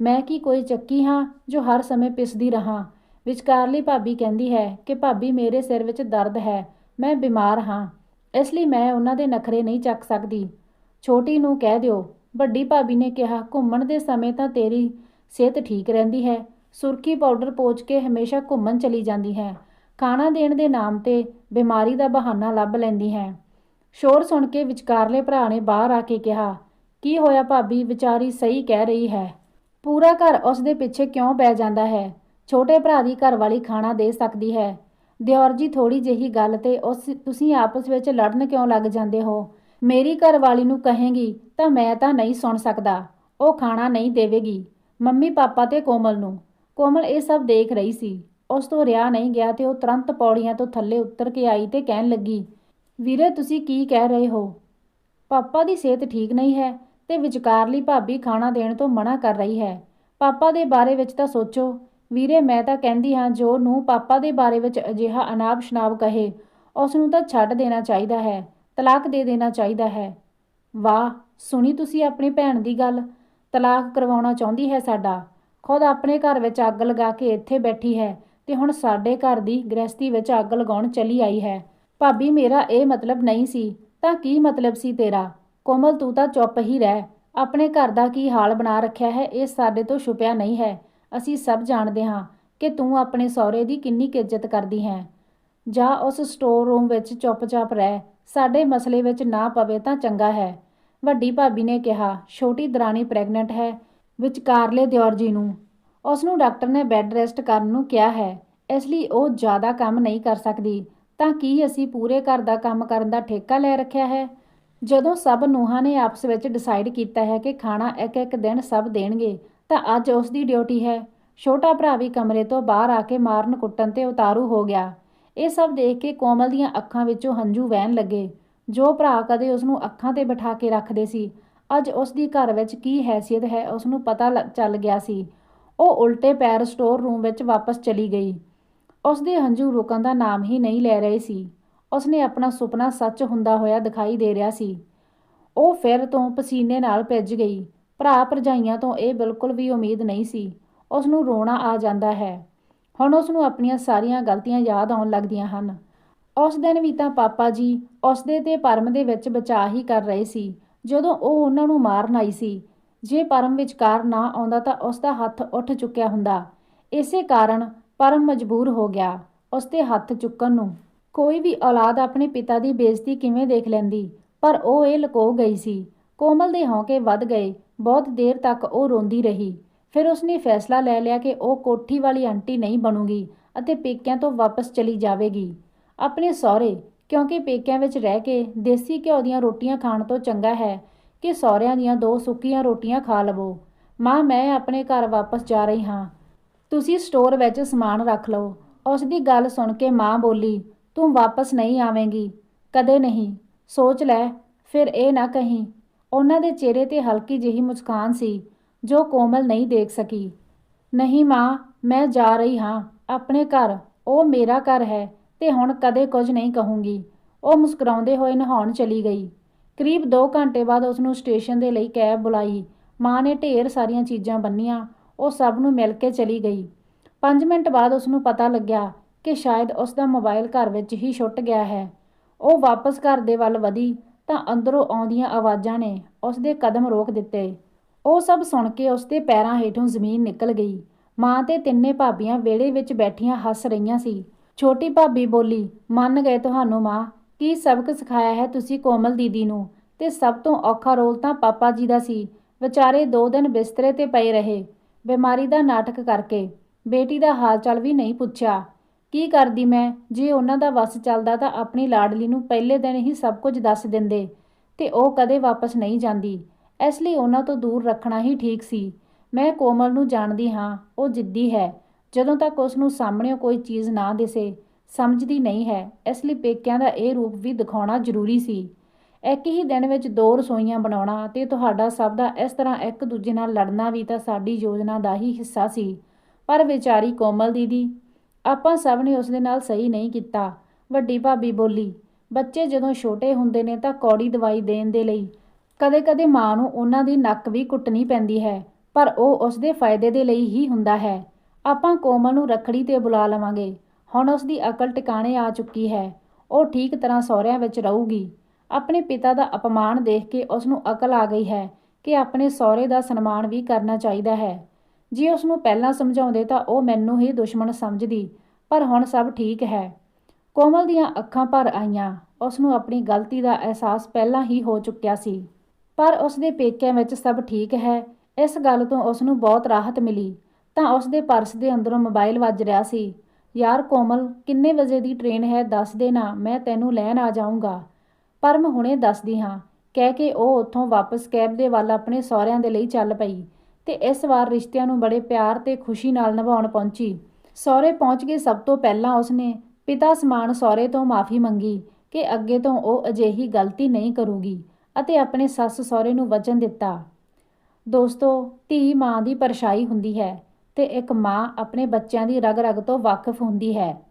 ਮੈਂ ਕੀ ਕੋਈ ਚੱਕੀ ਹਾਂ ਜੋ ਹਰ ਸਮੇਂ ਪਿਸਦੀ ਰਹਾ? ਵਿਚਕਾਰਲੀ ਭਾਬੀ ਕਹਿੰਦੀ ਹੈ ਕਿ ਭਾਬੀ ਮੇਰੇ ਸਿਰ ਵਿੱਚ ਦਰਦ ਹੈ, ਮੈਂ ਬਿਮਾਰ ਹਾਂ। ਇਸ ਲਈ ਮੈਂ ਉਹਨਾਂ ਦੇ ਨਖਰੇ ਨਹੀਂ ਚੱਕ ਸਕਦੀ। ਛੋਟੀ ਨੂੰ ਕਹਿ ਦਿਓ, ਵੱਡੀ ਭਾਬੀ ਨੇ ਕਿਹਾ, ਘੁੰਮਣ ਦੇ ਸਮੇਂ ਤਾਂ ਤੇਰੀ ਸਿਹਤ ਠੀਕ ਰਹਿੰਦੀ ਹੈ। ਸੁਰਖੀ ਪਾਊਡਰ ਪੋਚ ਕੇ ਹਮੇਸ਼ਾ ਘੁੰਮਣ ਚਲੀ ਜਾਂਦੀ ਹੈ। ਖਾਣਾ ਦੇਣ ਦੇ ਨਾਮ ਤੇ ਬਿਮਾਰੀ ਦਾ ਬਹਾਨਾ ਲੱਭ ਲੈਂਦੀ ਹੈ। ਸ਼ੋਰ ਸੁਣ ਕੇ ਵਿਚਕਾਰਲੇ ਭਰਾ ਨੇ ਬਾਹਰ ਆ ਕੇ ਕਿਹਾ, ਕੀ ਹੋਇਆ ਭਾਬੀ? ਵਿਚਾਰੀ ਸਹੀ ਕਹਿ ਰਹੀ ਹੈ। ਪੂਰਾ ਘਰ ਉਸ ਦੇ ਪਿੱਛੇ ਕਿਉਂ ਪੈ ਜਾਂਦਾ ਹੈ? ਛੋਟੇ ਭਰਾ ਦੀ ਘਰ ਵਾਲੀ ਖਾਣਾ ਦੇ ਸਕਦੀ ਹੈ। ਦਿਓਰ ਜੀ ਥੋੜੀ ਜਿਹੀ ਗੱਲ ਤੇ ਉਸ, ਤੁਸੀਂ ਆਪਸ ਵਿੱਚ ਲੜਨ ਕਿਉਂ ਲੱਗ ਜਾਂਦੇ ਹੋ? ਮੇਰੀ ਘਰਵਾਲੀ ਨੂੰ ਕਹੇਗੀ, ਤਾਂ ਮੈਂ ਤਾਂ ਨਹੀਂ ਸੁਣ ਸਕਦਾ। ਉਹ ਖਾਣਾ ਨਹੀਂ ਦੇਵੇਗੀ। ਮੰਮੀ ਪਾਪਾ ਤੇ ਕੋਮਲ ਨੂੰ। ਕੋਮਲ ਇਹ ਸਭ ਦੇਖ ਰਹੀ ਸੀ। ਉਸ ਤੋਂ ਰਿਆ ਨਹੀਂ ਗਿਆ ਤੇ ਉਹ ਤੁਰੰਤ ਪੌੜੀਆਂ ਤੋਂ ਥੱਲੇ ਉਤਰ ਕੇ ਆਈ ਤੇ ਕਹਿਣ ਲੱਗੀ, ਵੀਰੇ, ਤੁਸੀਂ ਕੀ ਕਹਿ ਰਹੇ ਹੋ? ਪਾਪਾ ਦੀ ਸਿਹਤ ਠੀਕ ਨਹੀਂ ਹੈ ਤੇ ਵਿਚਕਾਰਲੀ ਭਾਬੀ ਖਾਣਾ ਦੇਣ ਤੋਂ ਮਨਾ ਕਰ ਰਹੀ ਹੈ। ਪਾਪਾ ਦੇ ਬਾਰੇ ਵਿੱਚ ਤਾਂ ਸੋਚੋ। ਵੀਰੇ, ਮੈਂ ਤਾਂ ਕਹਿੰਦੀ ਹਾਂ, ਜੋ ਨੂੰ ਪਾਪਾ ਦੇ ਬਾਰੇ ਵਿੱਚ ਅਜਿਹਾ ਅਨਾਬ ਸ਼ਨਾਬ ਕਹੇ, ਉਸ ਨੂੰ ਤਾਂ ਛੱਡ ਦੇਣਾ ਚਾਹੀਦਾ ਹੈ, ਤਲਾਕ ਦੇ ਦੇਣਾ ਚਾਹੀਦਾ ਹੈ। ਵਾਹ, ਸੁਣੀ ਤੁਸੀਂ ਆਪਣੀ ਭੈਣ ਦੀ ਗੱਲ? ਤਲਾਕ ਕਰਵਾਉਣਾ ਚਾਹੁੰਦੀ ਹੈ ਸਾਡਾ। ਖੁਦ ਆਪਣੇ ਘਰ ਵਿੱਚ ਅੱਗ ਲਗਾ ਕੇ ਇੱਥੇ ਬੈਠੀ ਹੈ ਤੇ ਹੁਣ ਸਾਡੇ ਘਰ ਦੀ ਗ੍ਰਸਤੀ ਵਿੱਚ ਅੱਗ ਲਗਾਉਣ ਚਲੀ ਆਈ ਹੈ। ਭਾਬੀ, ਮੇਰਾ ਇਹ ਮਤਲਬ ਨਹੀਂ ਸੀ, ਤਾਂ ਕੀ ਮਤਲਬ ਸੀ ਤੇਰਾ? ਕੋਮਲ, ਤੂੰ ਤਾਂ ਚੁੱਪ ਹੀ ਰਹਿ। ਆਪਣੇ ਘਰ ਦਾ ਕੀ ਹਾਲ ਬਣਾ ਰੱਖਿਆ ਹੈ, ਇਹ ਸਾਡੇ ਤੋਂ ਛੁਪਿਆ ਨਹੀਂ ਹੈ। ਅਸੀਂ ਸਭ ਜਾਣਦੇ ਹਾਂ ਕਿ ਤੂੰ ਆਪਣੇ ਸਹੁਰੇ ਦੀ ਕਿੰਨੀ ਕੁ ਇੱਜ਼ਤ ਕਰਦੀ ਹੈ। ਜਾਂ ਉਸ ਸਟੋਰ ਰੂਮ ਵਿੱਚ ਚੁੱਪਚਾਪ ਰਹਿ, ਸਾਡੇ ਮਸਲੇ ਵਿੱਚ ਨਾ ਪਵੇ ਤਾਂ ਚੰਗਾ ਹੈ। ਵੱਡੀ ਭਾਬੀ ਨੇ ਕਿਹਾ, ਛੋਟੀ ਦਰਾਣੀ ਪ੍ਰੈਗਨੈਂਟ ਹੈ, ਵਿਚਕਾਰਲੇ ਦਿਓਰ ਜੀ ਨੂੰ। ਉਸ ਨੂੰ ਡਾਕਟਰ ਨੇ ਬੈੱਡ ਰੈਸਟ ਕਰਨ ਨੂੰ ਕਿਹਾ ਹੈ, ਇਸ ਲਈ ਉਹ ਜ਼ਿਆਦਾ ਕੰਮ ਨਹੀਂ ਕਰ ਸਕਦੀ। ਤਾਂ ਕੀ ਅਸੀਂ ਪੂਰੇ ਘਰ ਦਾ ਕੰਮ ਕਰਨ ਦਾ ਠੇਕਾ ਲੈ ਰੱਖਿਆ ਹੈ? ਜਦੋਂ ਸਭ ਨੂੰਹਾਂ ਨੇ ਆਪਸ ਵਿੱਚ ਡਿਸਾਈਡ ਕੀਤਾ ਹੈ ਕਿ ਖਾਣਾ ਇੱਕ ਇੱਕ ਦਿਨ ਸਭ ਦੇਣਗੇ ਤਾਂ ਅੱਜ ਉਸ ਦੀ ਡਿਊਟੀ ਹੈ। ਛੋਟਾ ਭਰਾ ਵੀ ਕਮਰੇ ਤੋਂ ਬਾਹਰ ਆ ਕੇ ਮਾਰਨ ਕੁੱਟਣ ਤੇ ਉਤਾਰੂ ਹੋ ਗਿਆ। ਇਹ ਸਭ ਦੇਖ ਕੇ ਕੋਮਲ ਦੀਆਂ ਅੱਖਾਂ ਵਿੱਚੋਂ ਹੰਝੂ ਵਹਿਣ ਲੱਗੇ। ਜੋ ਭਰਾ ਕਦੇ ਉਸ ਨੂੰ ਅੱਖਾਂ ਤੇ ਬਿਠਾ ਕੇ ਰੱਖਦੇ ਸੀ, ਅੱਜ ਉਸ ਦੀ ਘਰ ਵਿੱਚ ਕੀ ਹੈਸੀਅਤ ਹੈ ਉਸ ਨੂੰ ਪਤਾ ਲੱਗ- ਚੱਲ ਗਿਆ ਸੀ। ਉਹ ਉਲਟੇ ਪੈਰ ਸਟੋਰ ਰੂਮ ਵਿੱਚ ਵਾਪਸ ਚਲੀ ਗਈ। ਉਸ ਦੇ ਹੰਝੂ ਰੁਕਣ ਦਾ ਨਾਮ ਹੀ ਨਹੀਂ ਲੈ ਰਹੇ ਸੀ। ਉਸ ਨੇ ਆਪਣਾ ਸੁਪਨਾ ਸੱਚ ਹੁੰਦਾ ਹੋਇਆ ਦਿਖਾਈ ਦੇ ਰਿਹਾ ਸੀ। ਉਹ ਫਿਰ ਤੋਂ ਪਸੀਨੇ ਨਾਲ ਭਿੱਜ ਗਈ। ਭਰਾ ਭਰਜਾਈਆਂ ਤੋਂ ਇਹ ਬਿਲਕੁਲ ਵੀ ਉਮੀਦ ਨਹੀਂ ਸੀ। ਉਸ ਨੂੰ ਰੋਣਾ ਆ ਜਾਂਦਾ ਹੈ। ਹੁਣ ਉਸ ਨੂੰ ਆਪਣੀਆਂ ਸਾਰੀਆਂ ਗਲਤੀਆਂ ਯਾਦ ਆਉਣ ਲੱਗਦੀਆਂ ਹਨ। ਉਸ ਦਿਨ ਵੀ ਤਾਂ ਪਾਪਾ ਜੀ ਉਸ ਦੇ ਤੇ ਪਰਮ ਦੇ ਵਿੱਚ ਬਚਾਅ ਹੀ ਕਰ ਰਹੇ ਸੀ। ਜਦੋਂ ਉਹ ਉਹਨਾਂ ਨੂੰ ਮਾਰਨ ਆਈ ਸੀ, ਜੇ ਪਰਮ ਵਿਚਕਾਰ ਨਾ ਆਉਂਦਾ ਤਾਂ ਉਸ ਦਾ ਹੱਥ ਉੱਠ ਚੁੱਕਿਆ ਹੁੰਦਾ। ਇਸੇ ਕਾਰਨ ਪਰਮ ਮਜਬੂਰ ਹੋ ਗਿਆ ਉਸ ਦੇ ਹੱਥ ਚੁੱਕਣ ਨੂੰ। ਕੋਈ ਵੀ ਔਲਾਦ ਆਪਣੇ ਪਿਤਾ ਦੀ ਬੇਇੱਜ਼ਤੀ ਕਿਵੇਂ ਦੇਖ ਲੈਂਦੀ, ਪਰ ਉਹ ਇਹ ਲੁਕੋ ਗਈ ਸੀ ਕੋਮਲ ਦੇ ਹੌਂਕੇ ਵੱਧ ਗਏ। ਬਹੁਤ ਦੇਰ ਤੱਕ ਉਹ ਰੋਂਦੀ ਰਹੀ। ਫਿਰ ਉਸਨੇ ਫੈਸਲਾ ਲੈ ਲਿਆ ਕਿ ਉਹ ਕੋਠੀ ਵਾਲੀ ਆਂਟੀ ਨਹੀਂ ਬਣੂਗੀ ਅਤੇ ਪੇਕਿਆਂ ਤੋਂ ਵਾਪਸ ਚਲੀ ਜਾਵੇਗੀ। ਆਪਣੇ ਸਹੁਰੇ, ਕਿਉਂਕਿ ਪੇਕਿਆਂ ਵਿੱਚ ਰਹਿ ਕੇ ਦੇਸੀ ਘਿਓ ਦੀਆਂ ਰੋਟੀਆਂ ਖਾਣ ਤੋਂ ਚੰਗਾ ਹੈ ਕਿ ਸਹੁਰਿਆਂ ਦੀਆਂ ਦੋ ਸੁੱਕੀਆਂ ਰੋਟੀਆਂ ਖਾ ਲਵੋ। ਮਾਂ, ਮੈਂ ਆਪਣੇ ਘਰ ਵਾਪਸ ਜਾ ਰਹੀ ਹਾਂ। ਤੁਸੀਂ ਸਟੋਰ ਵਿੱਚ ਸਮਾਨ ਰੱਖ ਲਓ। ਉਸ ਦੀ ਗੱਲ ਸੁਣ ਕੇ ਮਾਂ ਬੋਲੀ, ਤੂੰ ਵਾਪਸ ਨਹੀਂ ਆਵੇਂਗੀ। ਕਦੇ ਨਹੀਂ। ਸੋਚ ਲੈ, ਫਿਰ ਇਹ ਨਾ ਕਹੀਂ ਉਹਨਾਂ ਦੇ ਚਿਹਰੇ ਤੇ ਹਲਕੀ ਜਿਹੀ ਮੁਸਕਾਨ ਸੀ, ਜੋ ਕੋਮਲ ਨਹੀਂ ਦੇਖ ਸਕੀ। ਨਹੀਂ ਮਾਂ, ਮੈਂ ਜਾ ਰਹੀ ਹਾਂ। ਆਪਣੇ ਘਰ। ਉਹ ਮੇਰਾ ਘਰ ਹੈ ਤੇ ਹੁਣ ਕਦੇ ਕੁਝ ਨਹੀਂ ਕਹੂੰਗੀ। ਉਹ ਮੁਸਕਰਾਉਂਦੇ ਹੋਏ ਨਹਾਉਣ ਚਲੀ ਗਈ। ਕਰੀਬ 2 ਘੰਟੇ ਬਾਅਦ ਉਸ ਨੂੰ ਸਟੇਸ਼ਨ ਦੇ ਲਈ ਕੈਬ ਬੁਲਾਈ। ਮਾਂ ਨੇ ਢੇਰ ਸਾਰੀਆਂ ਚੀਜ਼ਾਂ ਬੰਨੀਆਂ। ਉਹ ਸਭ ਨੂੰ ਮਿਲ ਕੇ ਚਲੀ ਗਈ। 5 ਮਿੰਟ ਬਾਅਦ ਉਸ ਨੂੰ ਪਤਾ ਲੱਗਿਆ ਕਿ ਸ਼ਾਇਦ ਉਸ ਦਾ ਮੋਬਾਈਲ ਘਰ ਵਿੱਚ ਹੀ ਛੁੱਟ ਗਿਆ ਹੈ। ਉਹ ਵਾਪਸ ਘਰ ਦੇ ਵੱਲ ਵਧੀ। ਤਾਂ ਅੰਦਰੋਂ ਆਉਂਦੀਆਂ ਆਵਾਜ਼ਾਂ ਨੇ ਉਸ ਦੇ ਕਦਮ ਰੋਕ ਦਿੱਤੇ। ਉਹ ਸਭ ਸੁਣ ਕੇ ਉਸ ਦੇ ਪੈਰਾਂ ਹੇਠੋਂ ਜ਼ਮੀਨ ਨਿਕਲ ਗਈ। ਮਾਂ ਤੇ ਤਿੰਨੇ ਭਾਬੀਆਂ ਵਿਹੜੇ ਵਿੱਚ ਬੈਠੀਆਂ ਹੱਸ ਰਹੀਆਂ ਸੀ। ਛੋਟੀ ਭਾਬੀ ਬੋਲੀ, ਮੰਨ ਗਏ ਤੁਹਾਨੂੰ ਮਾਂ, ਕੀ ਸਬਕ ਸਿਖਾਇਆ ਹੈ ਤੁਸੀਂ ਕੋਮਲ ਦੀਦੀ ਨੂੰ? ਤੇ ਸਭ ਤੋਂ ਔਖਾ ਰੋਲ ਤਾਂ ਪਾਪਾ ਜੀ ਦਾ ਸੀ। ਵਿਚਾਰੇ ਦੋ ਦਿਨ ਬਿਸਤਰੇ ਤੇ ਪਏ ਰਹੇ, ਬਿਮਾਰੀ ਦਾ ਨਾਟਕ ਕਰਕੇ। ਬੇਟੀ ਦਾ ਹਾਲ ਚਾਲ ਵੀ ਨਹੀਂ ਪੁੱਛਿਆ। ਕੀ ਕਰਦੀ ਮੈਂ? ਜੇ ਉਹਨਾਂ ਦਾ ਵਸ ਚੱਲਦਾ ਤਾਂ ਆਪਣੀ ਲਾਡਲੀ ਨੂੰ ਪਹਿਲੇ ਦਿਨ ਹੀ ਸਭ ਕੁਝ ਦੱਸ ਦਿੰਦੇ ਤੇ ਉਹ ਕਦੇ ਵਾਪਸ ਨਹੀਂ ਜਾਂਦੀ। ਇਸ ਲਈ ਉਹਨਾਂ ਤੋਂ ਦੂਰ ਰੱਖਣਾ ਹੀ ਠੀਕ ਸੀ। ਮੈਂ ਕੋਮਲ ਨੂੰ ਜਾਣਦੀ ਹਾਂ, ਉਹ ਜਿੱਦੀ ਹੈ। ਜਦੋਂ ਤੱਕ ਉਸ ਨੂੰ ਸਾਹਮਣੇ ਕੋਈ ਚੀਜ਼ ਨਾ ਦਿਸੇ, ਸਮਝਦੀ ਨਹੀਂ ਹੈ। ਇਸ ਲਈ ਪੇਕਿਆਂ ਦਾ ਇਹ ਰੂਪ ਵੀ ਦਿਖਾਉਣਾ ਜ਼ਰੂਰੀ ਸੀ। ਇੱਕ ਹੀ ਦਿਨ ਵਿੱਚ ਦੋ ਰਸੋਈਆਂ ਬਣਾਉਣਾ ਤੇ ਤੁਹਾਡਾ ਸਭ ਦਾ ਇਸ ਤਰ੍ਹਾਂ ਇੱਕ ਦੂਜੇ ਨਾਲ ਲੜਨਾ ਵੀ ਤਾਂ ਸਾਡੀ ਯੋਜਨਾ ਦਾ ਹੀ ਹਿੱਸਾ ਸੀ। ਪਰ ਵਿਚਾਰੀ ਕੋਮਲ ਦੀਦੀ ਆਪਾਂ ਸਭ ਨੇ ਉਸ ਦੇ ਨਾਲ ਸਹੀ ਨਹੀਂ ਕੀਤਾ। ਵੱਡੀ ਭਾਬੀ ਬੋਲੀ, ਬੱਚੇ ਜਦੋਂ ਛੋਟੇ ਹੁੰਦੇ ਨੇ ਤਾਂ ਕੌੜੀ ਦਵਾਈ ਦੇਣ ਦੇ ਲਈ। ਕਦੇ-ਕਦੇ ਮਾਂ ਨੂੰ ਉਹਨਾਂ ਦੀ ਨੱਕ ਵੀ ਕੁੱਟਣੀ ਪੈਂਦੀ ਹੈ, ਪਰ ਉਹ ਉਸ ਦੇ ਫਾਇਦੇ ਦੇ ਲਈ ਹੀ ਹੁੰਦਾ ਹੈ। ਆਪਾਂ ਕੋਮਲ ਨੂੰ ਰੱਖੜੀ ਤੇ ਬੁਲਾ ਲਵਾਂਗੇ। ਹੁਣ ਉਸ ਦੀ ਅਕਲ ਟਿਕਾਣੇ ਆ ਚੁੱਕੀ ਹੈ। ਉਹ ਠੀਕ ਤਰ੍ਹਾਂ ਸਹੁਰਿਆਂ ਵਿੱਚ ਰਹੂਗੀ। ਆਪਣੇ ਪਿਤਾ ਦਾ ਅਪਮਾਨ ਦੇਖ ਕੇ ਉਸ ਨੂੰ ਅਕਲ ਆ ਗਈ ਹੈ ਕਿ ਆਪਣੇ ਸਹੁਰੇ ਦਾ ਸਨਮਾਨ ਵੀ ਕਰਨਾ ਚਾਹੀਦਾ ਹੈ। ਜੇ ਉਸ ਨੂੰ ਪਹਿਲਾਂ ਸਮਝਾਉਂਦੇ ਤਾਂ ਉਹ ਮੈਨੂੰ ਹੀ ਦੁਸ਼ਮਣ ਸਮਝਦੀ, ਪਰ ਹੁਣ ਸਭ ਠੀਕ ਹੈ। ਕੋਮਲ ਦੀਆਂ ਅੱਖਾਂ ਭਰ ਆਈਆਂ। ਉਸ ਨੂੰ ਆਪਣੀ ਗਲਤੀ ਦਾ ਅਹਿਸਾਸ ਪਹਿਲਾਂ ਹੀ ਹੋ ਚੁੱਕਿਆ ਸੀ। ਪਰ ਉਸ ਦੇ ਪੇਕਿਆਂ ਵਿੱਚ ਸਭ ਠੀਕ ਹੈ। ਇਸ ਗੱਲ ਤੋਂ ਉਸ ਨੂੰ ਬਹੁਤ ਰਾਹਤ ਮਿਲੀ। ਤਾਂ ਉਸ ਦੇ ਪਰਸ ਦੇ ਅੰਦਰੋਂ ਮੋਬਾਈਲ ਵੱਜ ਰਿਹਾ ਸੀ। ਯਾਰ ਕੋਮਲ, ਕਿੰਨੇ ਵਜੇ ਦੀ ਟ੍ਰੇਨ ਹੈ? ਦੱਸ ਦੇ ਨਾ, ਮੈਂ ਤੈਨੂੰ ਲੈਣ ਆ ਜਾਊਂਗਾ। ਪਰ ਮੈਂ ਹੁਣੇ ਦੱਸਦੀ ਹਾਂ। ਕਹਿ ਕੇ ਉਹ ਉੱਥੋਂ ਵਾਪਸ ਕੈਬ ਦੇ ਵੱਲ ਆਪਣੇ ਸਹੁਰਿਆਂ ਦੇ ਲਈ ਚੱਲ ਪਈ। ਤੇ ਇਸ ਵਾਰ ਰਿਸ਼ਤਿਆਂ ਨੂੰ ਬੜੇ ਪਿਆਰ ਤੇ ਖੁਸ਼ੀ ਨਾਲ ਨਿਭਾਉਣ ਪਹੁੰਚੀ। ਸਹੁਰੇ ਪਹੁੰਚ ਕੇ ਸਭ ਤੋਂ ਪਹਿਲਾਂ ਉਸਨੇ ਪਿਤਾ ਸਮਾਨ ਸਹੁਰੇ ਤੋਂ ਮਾਫੀ ਮੰਗੀ ਕਿ ਅੱਗੇ ਤੋਂ ਉਹ ਅਜਿਹੀ ਗਲਤੀ ਨਹੀਂ ਕਰੂਗੀ ਅਤੇ ਆਪਣੇ ਸੱਸ ਸਹੁਰੇ ਨੂੰ ਵਚਨ ਦਿੱਤਾ। ਦੋਸਤੋ, ਧੀ ਮਾਂ ਦੀ ਪਰਛਾਈ ਹੁੰਦੀ ਹੈ ਤੇ ਇੱਕ ਮਾਂ ਆਪਣੇ ਬੱਚਿਆਂ ਦੀ ਰਗ-ਰਗ ਤੋਂ ਵਾਕਿਫ ਹੁੰਦੀ ਹੈ।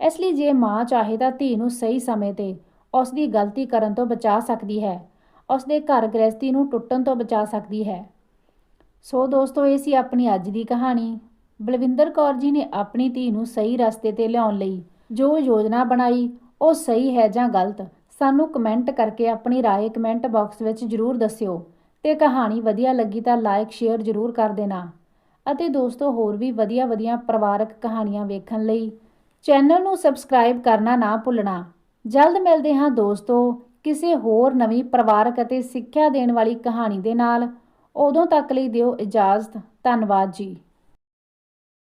ਇਸ ਲਈ ਜੇ ਮਾਂ ਚਾਹੇ ਤਾਂ ਧੀ ਨੂੰ ਸਹੀ ਸਮੇਂ ਤੇ ਉਸ ਦੀ ਗਲਤੀ ਕਰਨ ਤੋਂ ਬਚਾ ਸਕਦੀ ਹੈ। ਉਸ ਦੇ ਘਰ ਗ੍ਰਸਤੀ ਨੂੰ ਟੁੱਟਣ ਤੋਂ ਬਚਾ ਸਕਦੀ ਹੈ। ਸੋ ਦੋਸਤੋ ਇਹ ਸੀ ਆਪਣੀ ਅੱਜ ਦੀ ਕਹਾਣੀ ਬਲਵਿੰਦਰ ਕੌਰ ਜੀ ਨੇ ਆਪਣੀ ਧੀ ਨੂੰ ਸਹੀ ਰਸਤੇ ਤੇ ਲਿਆਉਣ ਲਈ ਜੋ ਯੋਜਨਾ ਬਣਾਈ ਉਹ ਸਹੀ ਹੈ ਜਾਂ ਗਲਤ ਸਾਨੂੰ ਕਮੈਂਟ ਕਰਕੇ ਆਪਣੀ رائے ਕਮੈਂਟ ਬਾਕਸ ਵਿੱਚ ਜ਼ਰੂਰ ਦੱਸਿਓ ਤੇ ਕਹਾਣੀ ਵਧੀਆ ਲੱਗੀ ਤਾਂ ਲਾਈਕ ਸ਼ੇਅਰ ਜ਼ਰੂਰ ਕਰ ਦੇਣਾ ਅਤੇ ਦੋਸਤੋ ਹੋਰ ਵੀ ਵਧੀਆ-ਵਧੀਆ ਪਰਿਵਾਰਕ ਕਹਾਣੀਆਂ ਵੇਖਣ ਲਈ ਚੈਨਲ ਨੂੰ ਸਬਸਕ੍ਰਾਈਬ ਕਰਨਾ ਨਾ ਭੁੱਲਣਾ ਜਲਦ ਮਿਲਦੇ ਹਾਂ ਦੋਸਤੋ ਕਿਸੇ ਹੋਰ ਨਵੀਂ ਪਰਿਵਾਰਕ ਅਤੇ ਸਿੱਖਿਆ ਦੇਣ ਵਾਲੀ ਕਹਾਣੀ ਦੇ ਨਾਲ ਉਦੋਂ ਤੱਕ ਲਈ ਦਿਓ ਇਜਾਜ਼ਤ। ਧੰਨਵਾਦ ਜੀ।